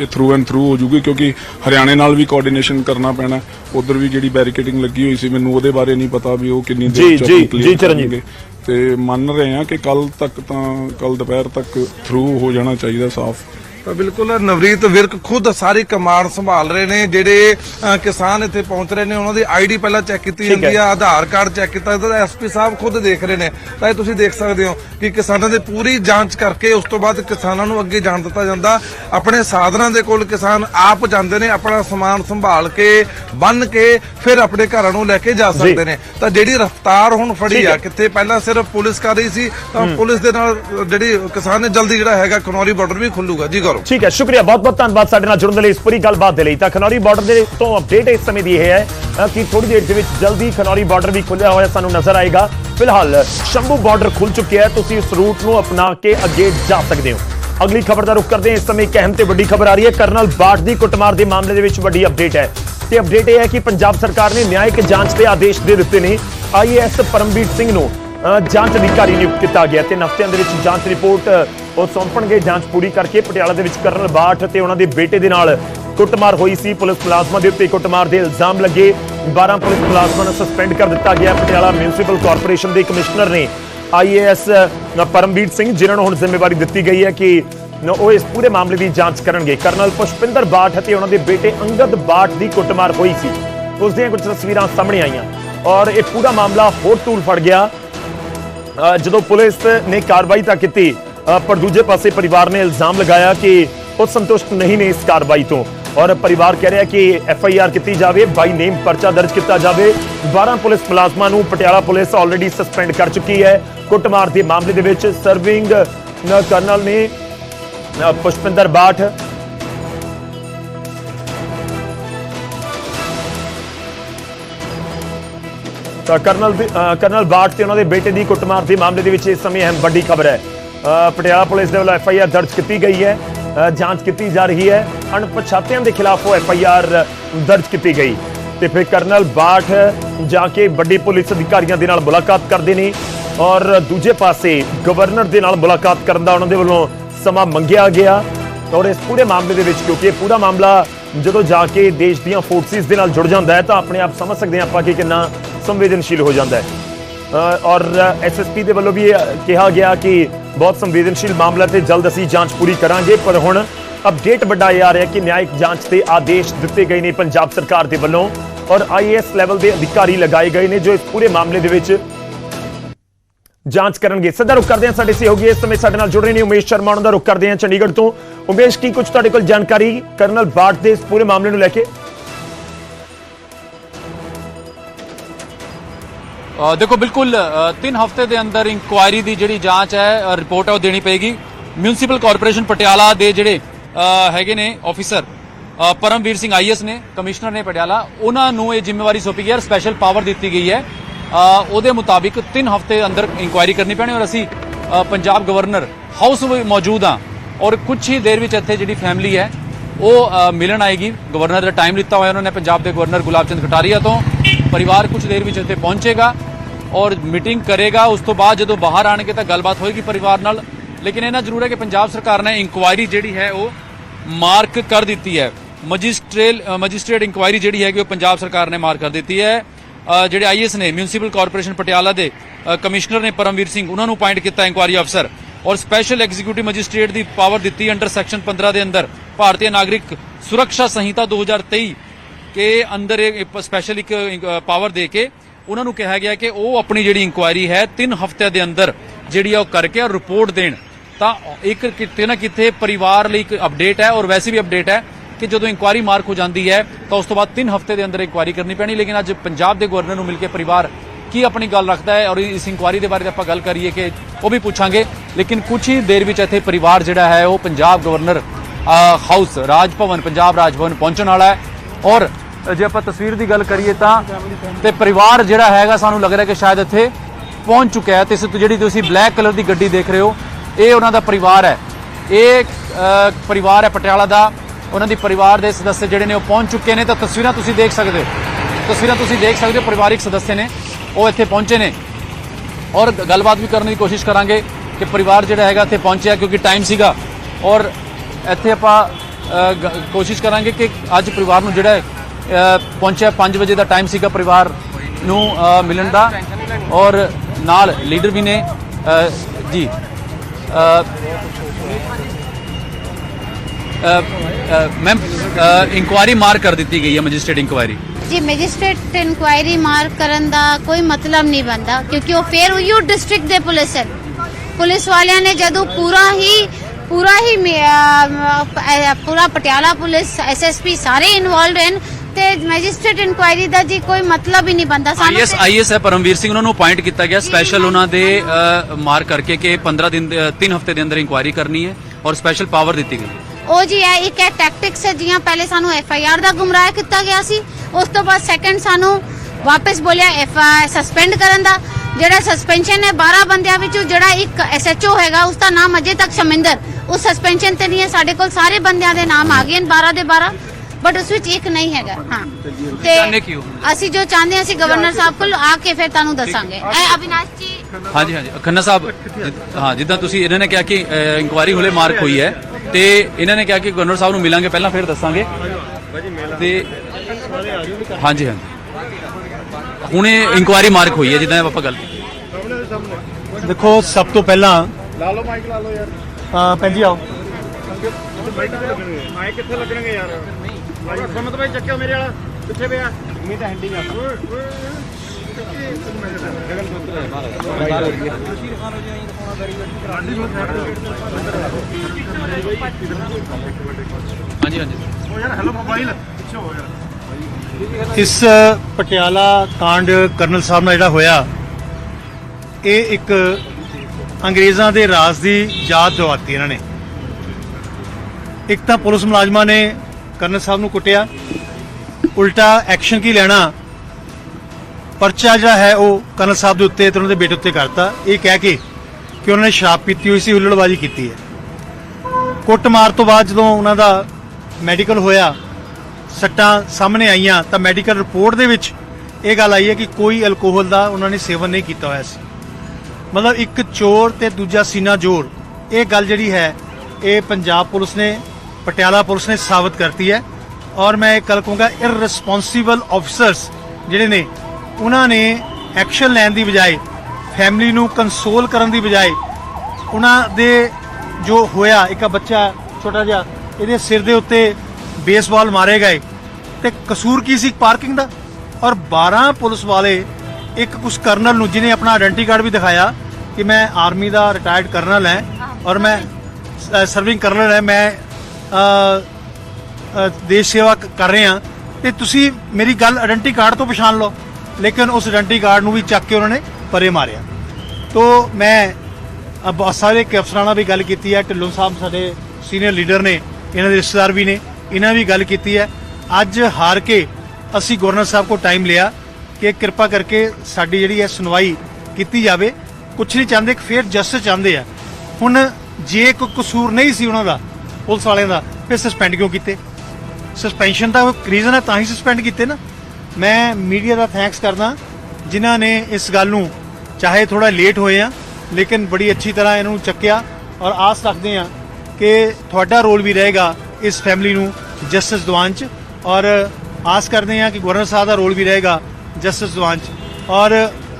ਇਹ ਥਰੂ ਐਂਡ ਥਰੂ ਹੋ ਜੂਗੀ ਕਿਉਂਕਿ ਹਰਿਆਣੇ ਨਾਲ ਵੀ ਕੋਆਰਡੀਨੇਸ਼ਨ ਕਰਨਾ ਪੈਣਾ ਉਧਰ ਵੀ ਜਿਹੜੀ ਬੈਰੀਕੇਡਿੰਗ ਲੱਗੀ ਹੋਈ ਸੀ ਮੈਨੂੰ ਉਹਦੇ ਬਾਰੇ ਨਹੀਂ ਪਤਾ ਵੀ ਉਹ ਕਿੰਨੀ ਦੇਰ ਚ ਜੀ, ਜੀ, ਚਰਨਜੀਤ। ਤੇ ਮੰਨ ਰਹੇ ਆ ਕਿ ਕੱਲ ਤੱਕ ਤਾਂ ਕੱਲ ਦੁਪਹਿਰ ਤੱਕ ਥਰੂ ਹੋ ਜਾਣਾ ਚਾਹੀਦਾ ਸਾਫ਼। ਤਾਂ ਬਿਲਕੁਲ ਨਵਰੀਤ ਵਿਰਕ ਖੁਦ ਸਾਰੀ ਕਮਾਂਡ ਸੰਭਾਲ ਰਹੇ ਨੇ ਜਿਹੜੇ ਕਿਸਾਨ ਇੱਥੇ ਪਹੁੰਚ ਰਹੇ ਨੇ ਉਹਨਾਂ ਦੀ ਆਈਡੀ ਪਹਿਲਾਂ ਚੈੱਕ ਕੀਤੀ ਜਾਂਦੀ। ਆ ਆਧਾਰ ਕਾਰਡ ਚੈੱਕ ਕੀਤਾ ਜਾਂਦਾ ਐਸਪੀ ਸਾਹਿਬ ਖੁਦ ਦੇਖ ਰਹੇ ਨੇ। ਤਾਂ ਇਹ ਤੁਸੀਂ ਦੇਖ ਸਕਦੇ ਹੋ ਕਿ ਕਿਸਾਨਾਂ ਦੀ ਪੂਰੀ ਜਾਂਚ ਕਰਕੇ ਉਸ ਤੋਂ ਬਾਅਦ ਕਿਸਾਨਾਂ ਨੂੰ ਅੱਗੇ ਜਾਣ ਦਿੱਤਾ ਜਾਂਦਾ। ਆਪਣੇ ਸਾਧਨਾਂ ਦੇ ਕੋਲ ਕਿਸਾਨ ਆਪ ਜਾਂਦੇ ਨੇ ਆਪਣਾ ਸਮਾਨ ਸੰਭਾਲ ਕੇ ਬੰਨ ਕੇ ਫਿਰ ਆਪਣੇ ਘਰਾਂ ਨੂੰ ਲੈ ਕੇ ਜਾ ਸਕਦੇ ਨੇ। ਤਾਂ ਜਿਹੜੀ ਰਫ਼ਤਾਰ ਹੁਣ ਫੜੀ ਆ। ਕਿੱਥੇ ਪਹਿਲਾਂ ਸਿਰਫ ਪੁਲਿਸ ਕਰ ਰਹੀ ਸੀ ਤਾਂ ਪੁਲਿਸ ਦੇ ਨਾਲ ਜਿਹੜੀ ਕਿਸਾਨ ਨੇ ਜਲਦੀ ਜਿਹੜਾ ਹੈਗਾ ਖਨੌਰੀ ਬਾਰਡਰ ਵੀ ਖੁੱਲੂਗਾ। ਜੀ ਗੌਰਵ ਠੀਕ ਹੈ, ਸ਼ੁਕਰੀਆ, ਬਹੁਤ ਬਹੁਤ ਧੰਨਵਾਦ ਸਾਡੇ ਨਾਲ ਜੁੜਨ ਦੇ ਲਈ ਇਸ ਪੂਰੀ ਗੱਲਬਾਤ ਦੇ ਲਈ। ਤਾਂ ਖਨੌਰੀ ਬਾਰਡਰ ਦੇ ਤੋਂ ਅਪਡੇਟ ਇਸ ਸਮੇਂ ਦੀ ਇਹ ਹੈ ਕਿ ਥੋੜੀ ਦੇਰ ਦੇ ਵਿੱਚ ਜਲਦੀ ਖਨੌਰੀ ਬਾਰਡਰ ਵੀ ਖੁੱਲਿਆ ਹੋਇਆ ਸਾਨੂੰ ਨਜ਼ਰ ਆਏਗਾ। ਫਿਲਹਾਲ ਸ਼ੰਭੂ ਬਾਰਡਰ ਖੁੱਲ ਚੁੱਕਿਆ ਹੈ, ਤੁਸੀਂ ਇਸ ਰੂਟ ਨੂੰ ਅਪਣਾ ਕੇ ਅੱਗੇ ਜਾ ਸਕਦੇ ਹੋ। ਅਗਲੀ ਖਬਰ ਦਾ ਰੁਖ ਕਰਦੇ ਹਾਂ, ਇਸ ਸਮੇਂ ਇੱਕ ਅਹਿਮ ਤੇ ਵੱਡੀ ਖਬਰ ਆ ਰਹੀ ਹੈ, ਕਰਨਲ ਬਾਟ ਦੀ ਕੁੱਟਮਾਰ ਦੇ ਮਾਮਲੇ ਦੇ ਵਿੱਚ ਵੱਡੀ ਅਪਡੇਟ ਹੈ। ਤੇ ਅਪਡੇਟ ਇਹ ਹੈ ਕਿ ਪੰਜਾਬ ਸਰਕਾਰ ਨੇ ਨਿਆਇਕ ਜਾਂਚ ਦੇ ਆਦੇਸ਼ ਦੇ ਦਿੱਤੇ ਨੇ। ਆਈਏਐਸ ਪਰਮਵੀਰ ਸਿੰਘ ਨੂੰ ਜਾਂਚ ਅਧਿਕਾਰੀ ਨਿਯੁਕਤ ਕੀਤਾ ਗਿਆ ਤੇ ਹਫ਼ਤਿਆਂ ਦੇ ਵਿੱਚ ਜਾਂਚ ਰਿਪੋਰਟ ਉਹ ਸੌਂਪਣਗੇ ਜਾਂਚ ਪੂਰੀ ਕਰਕੇ ਪਟਿਆਲਾ ਦੇ ਵਿੱਚ ਕਰਨਲ ਬਾਠ ਤੇ ਉਹਨਾਂ ਦੇ ਬੇਟੇ ਦੇ ਨਾਲ ਕੁੱਟਮਾਰ ਹੋਈ ਸੀ। ਪੁਲਿਸ ਮੁਲਾਜ਼ਮਾਂ ਦੇ ਉੱਤੇ ਕੁੱਟਮਾਰ ਦੇ ਇਲਜ਼ਾਮ ਲੱਗੇ। 12 ਪੁਲਿਸ ਮੁਲਾਜ਼ਮਾਂ ਨੂੰ ਸਸਪੈਂਡ ਕਰ ਦਿੱਤਾ ਗਿਆ। ਪਟਿਆਲਾ ਮਿਊਨਿਸਪਲ ਕਾਰਪੋਰੇਸ਼ਨ ਦੇ ਕਮਿਸ਼ਨਰ ਨੇ ਆਈਏਐਸ ਪਰਮਵੀਰ ਸਿੰਘ, ਜਿਨ੍ਹਾਂ ਨੂੰ ਹੁਣ ਜ਼ਿੰਮੇਵਾਰੀ ਦਿੱਤੀ ਗਈ ਹੈ ਕਿ ਉਹ ਇਸ ਪੂਰੇ ਮਾਮਲੇ ਦੀ ਜਾਂਚ ਕਰਨਗੇ। ਕਰਨਲ ਪੁਸ਼ਪਿੰਦਰ ਬਾਠ ਅਤੇ ਉਹਨਾਂ ਦੇ ਬੇਟੇ ਅੰਗਦ ਬਾਠ ਦੀ ਕੁੱਟਮਾਰ ਹੋਈ ਸੀ। ਉਸ ਦੀਆਂ ਕੁਝ ਤਸਵੀਰਾਂ ਸਾਹਮਣੇ ਆਈਆਂ ਔਰ ਇਹ ਪੂਰਾ ਮਾਮਲਾ ਹੋਰ ਤੂਲ ਫੜ ਗਿਆ। ਜਦੋਂ ਪੁਲਿਸ ਨੇ ਕਾਰਵਾਈ ਤਾਂ ਕੀਤੀ ਪਰ ਦੂਜੇ ਪਾਸੇ ਪਰਿਵਾਰ ਨੇ ਇਲਜ਼ਾਮ ਲਗਾਇਆ ਕਿ ਉਹ ਸੰਤੁਸ਼ਟ ਨਹੀਂ ਨੇ ਇਸ ਕਾਰਵਾਈ ਤੋਂ। ਔਰ ਪਰਿਵਾਰ ਕਹਿ ਰਿਹਾ ਕਿ ਐਫ ਆਈ ਆਰ ਕੀਤੀ ਜਾਵੇ, ਬਾਈ ਨੇਮ ਪਰਚਾ ਦਰਜ ਕੀਤਾ ਜਾਵੇ। 12 ਪੁਲਿਸ ਮੁਲਾਜ਼ਮਾਂ ਨੂੰ ਪਟਿਆਲਾ ਪੁਲਿਸ ਆਲਰੇਡੀ ਸਸਪੈਂਡ ਕਰ ਚੁੱਕੀ ਹੈ। ਕੁੱਟਮਾਰ ਦੇ ਮਾਮਲੇ ਦੇ ਵਿੱਚ ਸਰਵਿੰਗ ਕਰਨਲ ਨੇ ਪੁਸ਼ਪਿੰਦਰ ਬਾਠ ਤਾਂ ਕਰਨਲ ਕਰਨਲ ਬਾਠ ਤੇ ਉਹਨਾਂ ਦੇ ਬੇਟੇ ਦੀ ਕੁੱਟਮਾਰ ਦੇ ਮਾਮਲੇ ਦੇ ਵਿੱਚ ਇਸ ਸਮੇਂ ਅਹਿਮ ਵੱਡੀ ਖਬਰ ਹੈ। ਪਟਿਆਲਾ ਪੁਲਿਸ ਦੇ ਵੱਲੋਂ ਐਫ ਆਈ ਆਰ ਦਰਜ ਕੀਤੀ ਗਈ ਹੈ ਜਾਂਚ ਕੀਤੀ ਜਾ ਰਹੀ ਹੈ। ਅਣਪਛਾਤਿਆਂ ਦੇ ਖਿਲਾਫ ਉਹ ਐਫ ਆਈ ਆਰ ਦਰਜ ਕੀਤੀ ਗਈ। ਤੇ ਫਿਰ ਕਰਨਲ ਬਾਠ ਜਾ ਕੇ ਵੱਡੇ ਪੁਲਿਸ ਅਧਿਕਾਰੀਆਂ ਦੇ ਨਾਲ ਮੁਲਾਕਾਤ ਕਰਦੇ ਨੇ ਔਰ ਦੂਜੇ ਪਾਸੇ ਗਵਰਨਰ ਦੇ ਨਾਲ ਮੁਲਾਕਾਤ ਕਰਨ ਦਾ ਉਹਨਾਂ ਦੇ ਵੱਲੋਂ ਸਮਾਂ ਮੰਗਿਆ ਗਿਆ ਔਰ ਇਸ ਪੂਰੇ ਮਾਮਲੇ ਦੇ ਵਿੱਚ ਕਿਉਂਕਿ ਇਹ ਪੂਰਾ ਮਾਮਲਾ ਜਦੋਂ ਜਾ ਕੇ ਦੇਸ਼ ਦੀਆਂ ਫੋਰਸਿਸ ਦੇ ਨਾਲ ਜੁੜ ਜਾਂਦਾ ਹੈ ਤਾਂ ਆਪਣੇ ਆਪ ਸਮਝ ਸਕਦੇ ਹਾਂ ਆਪਾਂ ਕਿ ਕਿੰਨਾ ਸੰਵੇਦਨਸ਼ੀਲ ਹੋ ਜਾਂਦਾ ਹੈ। ਅ, ਔਰ ਐਸਐਸਪੀ ਦੇ ਵੱਲੋਂ ਵੀ ਇਹ ਕਿਹਾ ਗਿਆ ਕਿ ਬਹੁਤ ਸੰਵੇਦਨਸ਼ੀਲ ਮਾਮਲਾ ਤੇ ਜਲਦ ਅਸੀਂ ਜਾਂਚ ਪੂਰੀ ਕਰਾਂਗੇ ਪਰ ਹੁਣ ਅਪਡੇਟ ਵੱਡਾ ਇਹ ਆ ਰਿਹਾ ਕਿ ਨਿਆਇਕ ਜਾਂਚ ਦੇ ਆਦੇਸ਼ ਦਿੱਤੇ ਗਏ ਨੇ ਪੰਜਾਬ ਸਰਕਾਰ ਦੇ ਵੱਲੋਂ ਔਰ ਆਈਏਐਸ ਲੈਵਲ ਦੇ ਅਧਿਕਾਰੀ ਲਗਾਏ ਗਏ ਨੇ ਜੋ ਇਸ ਪੂਰੇ ਮਾਮਲੇ ਦੇ ਵਿੱਚ ਜਾਂਚ ਕਰਨਗੇ। ਸਿੱਧਾ ਰੁਕ ਕਰਦੇ ਹਾਂ ਸਾਡੇ ਸਹਿਯੋਗੀ ਇਸ ਸਮੇਂ ਸਾਡੇ ਨਾਲ ਜੁੜ ਰਹੇ ਨੇ। ਉਮੇਸ਼ ਸ਼ਰਮਾ ਉਹਨਾਂ ਦਾ ਰੁਕ ਕਰਦੇ ਹਾਂ ਚੰਡੀਗੜ੍ਹ ਤੋਂ। ਉਮੇਸ਼, ਕੀ ਕੁਝ ਤੁਹਾਡੇ ਕੋਲ ਜਾਣਕਾਰੀ ਕਰਨਲ ਬਾਟ ਦੇ ਇਸ ਪੂਰੇ ਮਾਮਲੇ ਨੂੰ ਲੈ ਕੇ? ਦੇਖੋ, ਬਿਲਕੁਲ 3 ਹਫ਼ਤੇ ਦੇ ਅੰਦਰ ਇਨਕੁਆਇਰੀ ਦੀ ਜਿਹੜੀ ਜਾਂਚ ਹੈ ਰਿਪੋਰਟ ਹੈ, ਉਹ ਦੇਣੀ ਪਏਗੀ। ਮਿਊਨਿਸਪਲ ਕਾਰਪੋਰੇਸ਼ਨ ਪਟਿਆਲਾ ਦੇ ਜਿਹੜੇ ਹੈਗੇ ਨੇ ਆਫੀਸਰ ਪਰਮਵੀਰ ਸਿੰਘ ਆਈਐਸ ਨੇ, ਕਮਿਸ਼ਨਰ ਨੇ ਪਟਿਆਲਾ, ਉਹਨਾਂ ਨੂੰ ਇਹ ਜ਼ਿੰਮੇਵਾਰੀ ਸੌਂਪੀ ਗਈ ਹੈ ਸਪੈਸ਼ਲ ਪਾਵਰ ਦਿੱਤੀ ਗਈ ਹੈ। ਉਹਦੇ ਮੁਤਾਬਿਕ 3 ਹਫ਼ਤੇ ਅੰਦਰ ਇਨਕੁਆਇਰੀ ਕਰਨੀ ਪੈਣੀ, ਔਰ ਅਸੀਂ ਪੰਜਾਬ ਗਵਰਨਰ ਹਾਊਸ ਵਿੱਚ ਮੌਜੂਦ ਹਾਂ। ਔਰ ਕੁਝ ਹੀ ਦੇਰ ਵਿੱਚ ਇੱਥੇ ਜਿਹੜੀ ਫੈਮਿਲੀ ਹੈ ਉਹ ਮਿਲਣ ਆਏਗੀ। ਗਵਰਨਰ ਦਾ ਟਾਈਮ ਲਿੱਤਾ ਹੋਇਆ ਉਹਨਾਂ ਨੇ ਪੰਜਾਬ ਦੇ ਗਵਰਨਰ ਗੁਲਾਬ ਚੰਦ ਕਟਾਰੀਆ ਤੋਂ। ਪਰਿਵਾਰ ਕੁਝ ਦੇਰ ਵਿੱਚ ਇੱਥੇ ਪਹੁੰਚੇਗਾ ਔਰ ਮੀਟਿੰਗ ਕਰੇਗਾ। ਉਸ ਤੋਂ ਬਾਅਦ ਜਦੋਂ ਬਾਹਰ ਆਣਗੇ ਤਾਂ ਗੱਲਬਾਤ ਹੋਏਗੀ ਪਰਿਵਾਰ ਨਾਲ। ਲੇਕਿਨ ਇਹਨਾਂ ਜ਼ਰੂਰ ਹੈ ਕਿ ਪੰਜਾਬ ਸਰਕਾਰ ਨੇ ਇਨਕੁਆਇਰੀ ਜਿਹੜੀ ਹੈ ਉਹ ਮਾਰਕ ਕਰ ਦਿੱਤੀ ਹੈ। ਮੈਜਿਸਟ੍ਰੇਲ ਅ, ਮੈਜਿਸਟ੍ਰੇਟ ਇਨਕੁਆਇਰੀ ਜਿਹੜੀ ਹੈਗੀ ਉਹ ਪੰਜਾਬ ਸਰਕਾਰ ਨੇ ਮਾਰਕ ਕਰ ਦਿੱਤੀ ਹੈ। ਅ, ਜਿਹੜੇ ਆਈਐਸ ਨੇ ਮਿਊਨਿਸਪਲ ਕਾਰਪੋਰੇਸ਼ਨ ਪਟਿਆਲਾ ਦੇ ਕਮਿਸ਼ਨਰ ਨੇ ਪਰਮਵੀਰ ਸਿੰਘ ਉਹਨਾਂ ਨੂੰ ਅਪਾਇੰਟ ਕੀਤਾ ਇਨਕੁਆਇਰੀ ਅਫਸਰ ਔਰ ਸਪੈਸ਼ਲ ਐਗਜ਼ੀਕਿਊਟਿਵ ਮੈਜਿਸਟ੍ਰੇਟ ਦੀ ਪਾਵਰ ਦਿੱਤੀ ਅੰਡਰ ਸੈਕਸ਼ਨ 15 ਦੇ ਅੰਦਰ, ਭਾਰਤੀ ਨਾਗਰਿਕ ਸੁਰੱਖਿਆ ਸੰਹਿਤਾ 2023 ਕੇ ਅੰਦਰ ਇਹ ਸਪੈਸ਼ਲ ਇੱਕ ਪਾਵਰ ਦੇ ਕੇ ਉਹਨਾਂ ਨੂੰ ਕਿਹਾ ਗਿਆ ਕਿ ਉਹ ਆਪਣੀ ਜਿਹੜੀ ਇਨਕੁਆਇਰੀ ਹੈ 3 ਹਫ਼ਤਿਆਂ ਦੇ ਅੰਦਰ ਜਿਹੜੀ ਆ ਉਹ ਕਰਕੇ ਔਰ ਰਿਪੋਰਟ ਦੇਣ। ਤਾਂ ਇੱਕ ਕਿਤੇ ਨਾ ਕਿਤੇ ਪਰਿਵਾਰ ਲਈ ਇੱਕ ਅਪਡੇਟ ਹੈ ਔਰ ਵੈਸੇ ਵੀ ਅਪਡੇਟ ਹੈ ਕਿ ਜਦੋਂ ਇਨਕੁਆਇਰੀ ਮਾਰਕ ਹੋ ਜਾਂਦੀ ਹੈ ਤਾਂ ਉਸ ਤੋਂ ਬਾਅਦ 3 ਹਫ਼ਤੇ ਦੇ ਅੰਦਰ ਇਨਕੁਆਇਰੀ ਕਰਨੀ ਪੈਣੀ। ਲੇਕਿਨ ਅੱਜ ਪੰਜਾਬ ਦੇ ਗਵਰਨਰ ਨੂੰ ਮਿਲ ਕੇ ਪਰਿਵਾਰ ਕੀ ਆਪਣੀ ਗੱਲ ਰੱਖਦਾ ਹੈ ਔਰ ਇਸ ਇਨਕੁਆਇਰੀ ਦੇ ਬਾਰੇ ਆਪਾਂ ਗੱਲ ਕਰੀਏ ਕਿ ਉਹ ਵੀ ਪੁੱਛਾਂਗੇ। ਲੇਕਿਨ ਕੁਝ ਹੀ ਦੇਰ ਵਿੱਚ ਇੱਥੇ ਪਰਿਵਾਰ ਜਿਹੜਾ ਹੈ, ਉਹ ਪੰਜਾਬ ਗਵਰਨਰ ਹਾਊਸ ਰਾਜ ਭਵਨ ਪੰਜਾਬ ਰਾਜ ਭਵਨ ਪਹੁੰਚਣ ਵਾਲਾ ਹੈ। ਔਰ ਜੇ ਆਪਾਂ ਤਸਵੀਰ ਦੀ ਗੱਲ ਕਰੀਏ ਤਾਂ ਤੇ ਪਰਿਵਾਰ ਜਿਹੜਾ ਹੈਗਾ, ਸਾਨੂੰ ਲੱਗ ਰਿਹਾ ਕਿ ਸ਼ਾਇਦ ਇੱਥੇ ਪਹੁੰਚ ਚੁੱਕਿਆ ਹੈ। ਤੇ ਇਸ ਜਿਹੜੀ ਤੁਸੀਂ ਬਲੈਕ ਕਲਰ ਦੀ ਗੱਡੀ ਦੇਖ ਰਹੇ ਹੋ, ਇਹ ਉਹਨਾਂ ਦਾ ਪਰਿਵਾਰ ਹੈ। ਇਹ ਪਰਿਵਾਰ ਹੈ ਪਟਿਆਲਾ ਦਾ। ਉਹਨਾਂ ਦੀ ਪਰਿਵਾਰ ਦੇ ਸਦੱਸ ਜਿਹੜੇ ਨੇ ਉਹ ਪਹੁੰਚ ਚੁੱਕੇ ਨੇ। ਤਾਂ ਤਸਵੀਰਾਂ ਤੁਸੀਂ ਦੇਖ ਸਕਦੇ ਹੋ। ਤਸਵੀਰਾਂ ਤੁਸੀਂ ਦੇਖ ਸਕਦੇ ਹੋ, ਪਰਿਵਾਰਿਕ ਸਦੱਸ ਨੇ। ਉਹ ਇੱਥੇ ਪਹੁੰਚੇ ਨੇ। ਔਰ ਗੱਲਬਾਤ ਵੀ ਕਰਨ ਦੀ ਕੋਸ਼ਿਸ਼ ਕਰਾਂਗੇ ਕਿ ਪਰਿਵਾਰ ਜਿਹੜਾ ਹੈਗਾ ਇੱਥੇ ਪਹੁੰਚਿਆ ਕਿਉਂਕਿ ਟਾਈਮ ਸੀਗਾ। ਔਰ ਇੱਥੇ ਆਪਾਂ ਕੋਸ਼ਿਸ਼ ਕਰਾਂਗੇ ਕਿ ਅੱਜ ਪਰਿਵਾਰ ਨੂੰ ਜਿਹੜਾ ਪਹੁੰਚਿਆ 5 ਵਜੇ ਦਾ ਟਾਈਮ ਸੀਗਾ ਪਰਿਵਾਰ ਨੂੰ ਮਿਲਣ ਦਾ। ਔਰ ਨਾਲ ਲੀਡਰ ਵੀ ਨੇ ਜੀ ਮੈਮ ਇਨਕੁਆਇਰੀ ਮਾਰ ਕਰ ਦਿੱਤੀ ਗਈ ਹੈ ਮੈਜਿਸਟ੍ਰੇਟ ਇਨਕੁਆਇਰੀ ਜੀ ਮੈਜਿਸਟ੍ਰੇਟ ਇਨਕੁਆਇਰੀ ਮਾਰਕ ਕਰਨ ਦਾ ਕੋਈ ਮਤਲਬ ਨਹੀਂ ਬਣਦਾ ਕਿਉਂਕਿ ਉਹ ਫੇਰ ਉਹੀਓ ਡਿਸਟ੍ਰਿਕਟ ਦੇ ਪੁਲਿਸ ਹੈ। ਪੁਲਿਸ ਵਾਲਿਆਂ ਨੇ ਜਦੋਂ ਪੂਰਾ ਹੀ ਪੂਰਾ ਹੀ ਪੂਰਾ ਪਟਿਆਲਾ ਪੁਲਿਸ ਐਸਐਸਪੀ ਸਾਰੇ ਇਨਵੋਲਵਡ ਹਨ ਤੇ ਮੈਜਿਸਟ੍ਰੇਟ ਇਨਕੁਆਇਰੀ ਦਾ ਜੀ ਕੋਈ ਮਤਲਬ ਹੀ ਨਹੀਂ ਬਣਦਾ। ਆਈਐਸ ਤੇ- ਆਈਐਸ ਹੈ ਪਰਮਵੀਰ ਸਿੰਘ ਉਹਨਾਂ ਨੂੰ ਅਪਾਇੰਟ ਕੀਤਾ ਗਿਆ। ਸਪੈਸ਼ਲ ਉਹਨਾਂ ਦੇ ਮਾਰ ਕਰਕੇ ਕਿ 15 ਦਿਨ 3 ਹਫ਼ਤੇ ਦੇ ਅੰਦਰ ਇਨਕੁਆਇਰੀ ਕਰਨੀ ਹੈ ਔਰ ਸਪੈਸ਼ਲ ਪਾਵਰ ਦਿੱਤੀ ਗਈ ਉਹ ਜੀ ਹੈ ਇੱਕ ਹੈ ਟੈਕਟਿਕਸ ਹੈ ਜੀਆਂ ਪਹਿਲੇ ਸਾਨੂੰ ਐਫ ਆਈ ਆਰ ਦਾ ਗੁੰਮਰਾਹ ਕੀਤਾ ਗਿਆ ਸੀ। ਉਸ ਤੋਂ ਬਾਅਦ ਸੈਕੰਡ ਸਾਨੂੰ ਵਾਪਸ ਬੋਲਿਆ ਐਫ ਸਸਪੈਂਡ ਕਰਨ ਦਾ ਜਿਹੜਾ ਸਸਪੈਂਸ਼ਨ ਹੈ 12 ਬੰਦਿਆਂ ਵਿੱਚੋਂ ਜਿਹੜਾ ਇੱਕ ਐਸ ਐਚ ਓ ਹੈਗਾ ਉਸ ਦਾ ਨਾਮ ਅਜੇ ਤੱਕ ਸ਼ਮਿੰਦਰ। ਉਹ ਸਸਪੈਂਸ਼ਨ ਤੇ ਨਹੀਂ ਹੈ ਸਾਡੇ ਕੋਲ ਸਾਰੇ ਬੰਦਿਆਂ ਦੇ ਨਾਮ ਆ ਗਏ ਨੇ 12 ਦੇ 12 ਬਟ ਉਸ ਵਿੱਚ ਇੱਕ ਨਹੀਂ ਹੈਗਾ ਹਾਂ। ਹੋ? ਅਸੀਂ ਜੋ ਚਾਹੁੰਦੇ ਅਸੀਂ ਗਵਰਨਰ ਸਾਹਿਬ ਕੋਲ ਆ ਕੇ ਫਿਰ ਤੁਹਾਨੂੰ ਦੱਸਾਂਗੇ। ਇਹ ਅਵਿਨਾਸ਼ ਜੀ ਹਾਂਜੀ ਹਾਂਜੀ। ਖੰਨਾ ਸਾਹਿਬ ਹਾਂ ਜਿੱਦਾਂ ਤੁਸੀਂ ਇਹਨਾਂ ਨੇ ਕਿਹਾ ਕਿ ਇਨਕੁਆਇਰੀ ਹੁਲੇ ਮਾਰਕ ਹੋਈ ਹੈ। ਤੇ ਇਹਨਾਂ ਨੇ ਕਿਹਾ ਕਿ ਗਵਰਨਰ ਸਾਹਿਬ ਨੂੰ ਮਿਲਾਂਗੇ ਪਹਿਲਾਂ ਫਿਰ ਦੱਸਾਂਗੇ। ਤੇ ਹਾਂਜੀ ਹਾਂਜੀ। ਹੁਣੇ ਇਨਕੁਆਇਰੀ ਮਾਰਕ ਹੋਈ ਹੈ ਜਿੱਦਾਂ ਆਪਾਂ ਗੱਲ ਕੀਤੀ। ਦੇਖੋ ਸਭ ਤੋਂ ਪਹਿਲਾਂ ਲਾ ਲਓ ਮਾਈਕ ਲਾ ਲਓ ਯਾਰ। ਹਾਂ ਭੈਣ ਜੀ ਆਓ। ਮਾਈਕ ਕਿੱਥੇ ਲੱਗਣਗੇ ਯਾਰ? ਸਮਤ ਭਾਈ ਚੱਕਿਓ ਮੇਰੇ ਵਾਲਾ। ਪਿੱਛੇ ਪਿਆ? ਮੀ ਤਾਂ ਹੈਂਡਿੰਗ ਆ ਹਾਂਜੀ ਹਾਂਜੀ। ਇਸ ਪਟਿਆਲਾ ਕਾਂਡ ਕਰਨਲ ਸਾਹਿਬ ਨਾਲ ਜਿਹੜਾ ਹੋਇਆ, ਇਹ ਇੱਕ ਅੰਗਰੇਜ਼ਾਂ ਦੇ ਰਾਜ ਦੀ ਯਾਦ ਦਿਵਾਤੀ ਇਹਨਾਂ ਨੇ। ਇੱਕ ਤਾਂ ਪੁਲਿਸ ਮੁਲਾਜ਼ਮਾਂ ਨੇ ਕਰਨਲ ਸਾਹਿਬ ਨੂੰ ਕੁੱਟਿਆ, ਉਲਟਾ ਐਕਸ਼ਨ ਕੀ ਲੈਣਾ ਪਰਚਾ ਜਿਹੜਾ ਹੈ ਉਹ ਕਰਨਲ ਸਾਹਿਬ ਦੇ ਉੱਤੇ ਤੇ ਉਹਨਾਂ ਦੇ ਬੇਟੇ ਉੱਤੇ ਕਰਤਾ। ਇਹ ਕਹਿ ਕੇ ਕਿ ਉਹਨਾਂ ਨੇ ਸ਼ਰਾਬ ਪੀਤੀ ਹੋਈ ਸੀ, ਹੁੱਲੜਬਾਜ਼ੀ ਕੀਤੀ ਹੈ। ਕੁੱਟਮਾਰ ਤੋਂ ਬਾਅਦ ਜਦੋਂ ਉਹਨਾਂ ਦਾ ਮੈਡੀਕਲ ਹੋਇਆ, ਸੱਟਾਂ ਸਾਹਮਣੇ ਆਈਆਂ, ਤਾਂ ਮੈਡੀਕਲ ਰਿਪੋਰਟ ਦੇ ਵਿੱਚ ਇਹ ਗੱਲ ਆਈ ਹੈ ਕਿ ਕੋਈ ਅਲਕੋਹਲ ਦਾ ਉਹਨਾਂ ਨੇ ਸੇਵਨ ਨਹੀਂ ਕੀਤਾ ਹੋਇਆ ਸੀ। ਮਤਲਬ ਇੱਕ ਚੋਰ ਤੇ ਦੂਜਾ ਸੀਨਾ ਜੋਰ, ਇਹ ਗੱਲ ਜਿਹੜੀ ਹੈ, ਇਹ ਪੰਜਾਬ ਪੁਲਿਸ ਨੇ, ਪਟਿਆਲਾ ਪੁਲਿਸ ਨੇ ਸਾਬਤ ਕਰਤੀ ਹੈ। ਔਰ ਮੈਂ ਇਹ ਗੱਲ ਕਹੂੰਗਾ ਇਰਰਿਸਪੌਂਸਿਬਲ ਆਫੀਸਰਸ ਜਿਹੜੇ ਨੇ ਉਹਨਾਂ ਨੇ ਐਕਸ਼ਨ ਲੈਣ ਦੀ ਬਜਾਏ ਫੈਮਿਲੀ ਨੂੰ ਕੰਸੋਲ ਕਰਨ ਦੀ ਬਜਾਏ, ਉਹਨਾਂ ਦੇ ਜੋ ਹੋਇਆ, ਇੱਕ ਬੱਚਾ ਛੋਟਾ ਜਿਹਾ, ਇਹਦੇ ਸਿਰ ਦੇ ਉੱਤੇ ਬੇਸਬਾਲ ਮਾਰੇ ਗਏ। ਤੇ ਕਸੂਰ ਕੀ ਸੀ ਪਾਰਕਿੰਗ ਦਾ? ਔਰ 12 ਪੁਲਿਸ ਵਾਲੇ ਇੱਕ ਉਸ ਕਰਨਲ ਨੂੰ, ਜਿਹਨੇ ਆਪਣਾ ਆਇਡੈਂਟੀ ਕਾਰਡ ਵੀ ਦਿਖਾਇਆ ਕਿ ਮੈਂ ਆਰਮੀ ਦਾ ਰਿਟਾਇਰਡ ਕਰਨਲ ਹੈ ਔਰ ਮੈਂ ਸਰਵਿੰਗ ਕਰਨਲ ਹੈ, ਮੈਂ ਦੇਸ਼ ਸੇਵਾ ਕਰ ਰਿਹਾ। ਹਾਂ ਤੇ ਤੁਸੀਂ ਮੇਰੀ ਗੱਲ ਆਇਡੈਂਟੀ ਕਾਰਡ ਤੋਂ ਪਛਾਣ ਲਓ। ਲੇਕਿਨ ਉਸ ਆਇਡੈਂਟੀ ਕਾਰਡ ਨੂੰ ਵੀ ਚੱਕ ਕੇ ਉਹਨਾਂ ਨੇ ਪਰੇ ਮਾਰਿਆ। ਤੋ ਮੈਂ ਅਬ ਸਾਰੇ ਅਫਸਰਾਂ ਨਾਲ ਵੀ ਗੱਲ ਕੀਤੀ ਹੈ, ਢਿੱਲੋਂ ਸਾਹਿਬ ਸਾਡੇ ਸੀਨੀਅਰ ਲੀਡਰ ਨੇ, ਇਹਨਾਂ ਦੇ ਰਿਸ਼ਤੇਦਾਰ ਵੀ ਨੇ, ਇਹਨਾਂ ਵੀ ਗੱਲ ਕੀਤੀ ਹੈ। ਅੱਜ ਹਾਰ ਕੇ ਅਸੀਂ ਗਵਰਨਰ ਸਾਹਿਬ ਕੋ ਟਾਈਮ ਲਿਆ ਕਿ ਕਿਰਪਾ ਕਰਕੇ ਸਾਡੀ ਜਿਹੜੀ ਹੈ ਸੁਣਵਾਈ ਕੀਤੀ ਜਾਵੇ। ਕੁਛ ਨਹੀਂ ਚਾਹੁੰਦੇ ਕਿ ਫੇਰ ਜਸਟਿਸ ਚਾਹੁੰਦੇ ਆ। ਹੁਣ ਜੇ ਕੋਈ ਕਸੂਰ ਨਹੀਂ ਸੀ ਉਹਨਾਂ ਦਾ, ਪੁਲਿਸ ਵਾਲਿਆਂ ਦਾ, ਫਿਰ ਸਸਪੈਂਡ ਕਿਉਂ ਕੀਤੇ? ਸਸਪੈਂਸ਼ਨ ਦਾ ਰੀਜ਼ਨ ਹੈ, ਤਾਂ ਹੀ ਸਸਪੈਂਡ ਕੀਤੇ ਨਾ। ਮੈਂ ਮੀਡੀਆ ਦਾ ਥੈਂਕਸ ਕਰਦਾ, ਜਿਨ੍ਹਾਂ ਨੇ ਇਸ ਗੱਲ ਨੂੰ ਚਾਹੇ ਥੋੜਾ ਲੇਟ ਹੋਏ ਆ, ਲੇਕਿਨ ਬੜੀ ਅੱਛੀ ਤਰ੍ਹਾਂ ਇਹਨੂੰ ਚੱਕਿਆ ਔਰ ਆਸ ਰੱਖਦੇ ਆ ਕਿ ਤੁਹਾਡਾ ਰੋਲ ਵੀ ਰਹੇਗਾ ਇਸ ਫੈਮਿਲੀ ਨੂੰ ਜਸਟਿਸ ਦਿਵਾਉਣ ਚ ਔਰ ਆਸ ਕਰਦੇ ਆ ਕਿ ਗਵਰਨਰ ਸਾਹਿਬ ਦਾ ਰੋਲ ਵੀ ਰਹੇਗਾ ਜਸਟਿਸ ਦਿਵਾਉਣ ਚ ਔਰ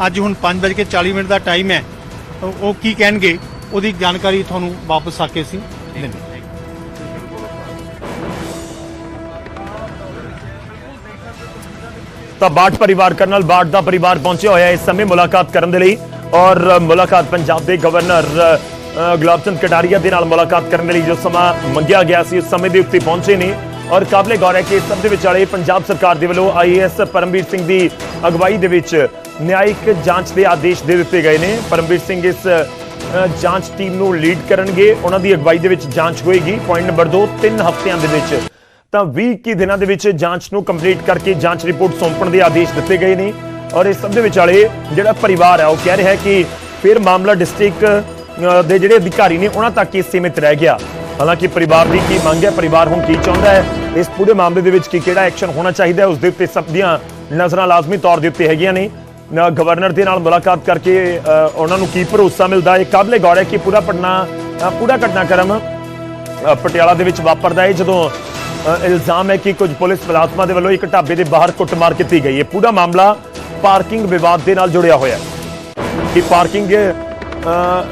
ਅੱਜ ਹੁਣ 5:40 ਮਿੰਟ ਦਾ ਟਾਈਮ ਹੈ, ਉਹ ਉਹ ਕੀ ਕਹਿਣਗੇ, ਉਹਦੀ ਜਾਣਕਾਰੀ ਤੁਹਾਨੂੰ ਵਾਪਸ ਆ ਕੇ ਅਸੀਂ ਦਿੰਦੇ ਤਾਂ ਬਾਟ ਪਰਿਵਾਰ ਕਰਨਲ ਬਾਟ ਦਾ ਪਰਿਵਾਰ ਪਹੁੰਚਿਆ ਹੋਇਆ ਇਸ ਸਮੇਂ ਮੁਲਾਕਾਤ ਕਰਨ ਦੇ ਲਈ ਔਰ ਮੁਲਾਕਾਤ ਪੰਜਾਬ ਦੇ ਗਵਰਨਰ ਅ, ਕਟਾਰੀਆ ਦੇ ਨਾਲ ਮੁਲਾਕਾਤ ਕਰਨ ਦੇ ਲਈ ਜੋ ਸਮਾਂ ਮੰਗਿਆ ਗਿਆ ਸੀ ਉਸ ਸਮੇਂ ਦੇ ਉੱਤੇ ਪਹੁੰਚੇ ਨੇ ਔਰ ਕਾਬਲੇ ਗੌਰ ਹੈ ਕਿ ਸਭ ਦੇ ਵਿਚਾਲੇ ਪੰਜਾਬ ਸਰਕਾਰ ਦੇ ਵੱਲੋਂ ਆਈਏਐਸ ਪਰਮਵੀਰ ਸਿੰਘ ਦੀ ਅਗਵਾਈ ਦੇ ਵਿੱਚ ਨਿਆਇਕ ਜਾਂਚ ਦੇ ਆਦੇਸ਼ ਦੇ ਦਿੱਤੇ ਗਏ ਨੇ। ਪਰਮਵੀਰ ਸਿੰਘ ਇਸ ਜਾਂਚ ਟੀਮ ਨੂੰ ਲੀਡ ਕਰਨਗੇ। ਉਹਨਾਂ ਦੀ ਅਗਵਾਈ ਦੇ ਵਿੱਚ ਜਾਂਚ ਹੋਏਗੀ। ਪੁਆਇੰਟ ਨੰਬਰ 2 ਤਿੰਨ ਹਫ਼ਤਿਆਂ ਦੇ ਵਿੱਚ ਤਾਂ 20 21 ਦਿਨਾਂ ਦੇ ਵਿੱਚ ਜਾਂਚ ਨੂੰ ਕੰਪਲੀਟ ਕਰਕੇ ਜਾਂਚ ਰਿਪੋਰਟ ਸੌਂਪਣ ਦੇ ਆਦੇਸ਼ ਦਿੱਤੇ ਗਏ ਨੇ। ਔਰ ਇਸ ਸਭ ਦੇ ਵਿਚਾਲੇ ਜਿਹੜਾ ਪਰਿਵਾਰ ਹੈ, ਉਹ ਕਹਿ ਰਿਹਾ ਹੈ ਕਿ ਫਿਰ ਮਾਮਲਾ ਡਿਸਟ੍ਰਿਕਟ ਦੇ ਜਿਹੜੇ ਅਧਿਕਾਰੀ ਨੇ, ਉਹਨਾਂ ਤੱਕ ਹੀ ਸੀਮਿਤ ਰਹਿ ਗਿਆ। ਹਾਲਾਂਕਿ ਪਰਿਵਾਰ ਦੀ ਕੀ ਮੰਗ ਹੈ, ਪਰਿਵਾਰ ਹੁਣ ਕੀ ਚਾਹੁੰਦਾ ਹੈ, ਇਸ ਪੂਰੇ ਮਾਮਲੇ ਦੇ ਵਿੱਚ ਕੀ ਕਿਹੜਾ ਐਕਸ਼ਨ ਹੋਣਾ ਚਾਹੀਦਾ ਹੈ, ਉਸ ਦੇ ਉੱਤੇ ਸਭ ਦੀਆਂ ਨਜ਼ਰਾਂ ਲਾਜ਼ਮੀ ਤੌਰ ਦੇ ਉੱਤੇ ਹੈਗੀਆਂ ਨੇ। ਗਵਰਨਰ ਦੇ ਨਾਲ ਮੁਲਾਕਾਤ ਕਰਕੇ ਉਹਨਾਂ ਨੂੰ ਕੀ ਭਰੋਸਾ ਮਿਲਦਾ ਹੈ? ਕਾਬਲੇ ਗੌਰ ਹੈ ਕਿ ਪੂਰਾ ਪੜਨਾ ਪੂਰਾ ਘਟਨਾਕ੍ਰਮ ਪਟਿਆਲਾ ਦੇ ਵਿੱਚ ਵਾਪਰਦਾ ਹੈ, ਜਦੋਂ ਇਲਜ਼ਾਮ ਹੈ ਕਿ ਕੁਝ ਪੁਲਿਸ ਮੁਲਾਜ਼ਮਾਂ ਦੇ ਵੱਲੋਂ ਇੱਕ ਢਾਬੇ ਦੇ ਬਾਹਰ ਕੁੱਟਮਾਰ ਕੀਤੀ ਗਈ ਹੈ। ਪੂਰਾ ਮਾਮਲਾ ਪਾਰਕਿੰਗ ਵਿਵਾਦ ਦੇ ਨਾਲ ਜੁੜਿਆ ਹੋਇਆ ਹੈ। ਕਿ ਪਾਰਕਿੰਗ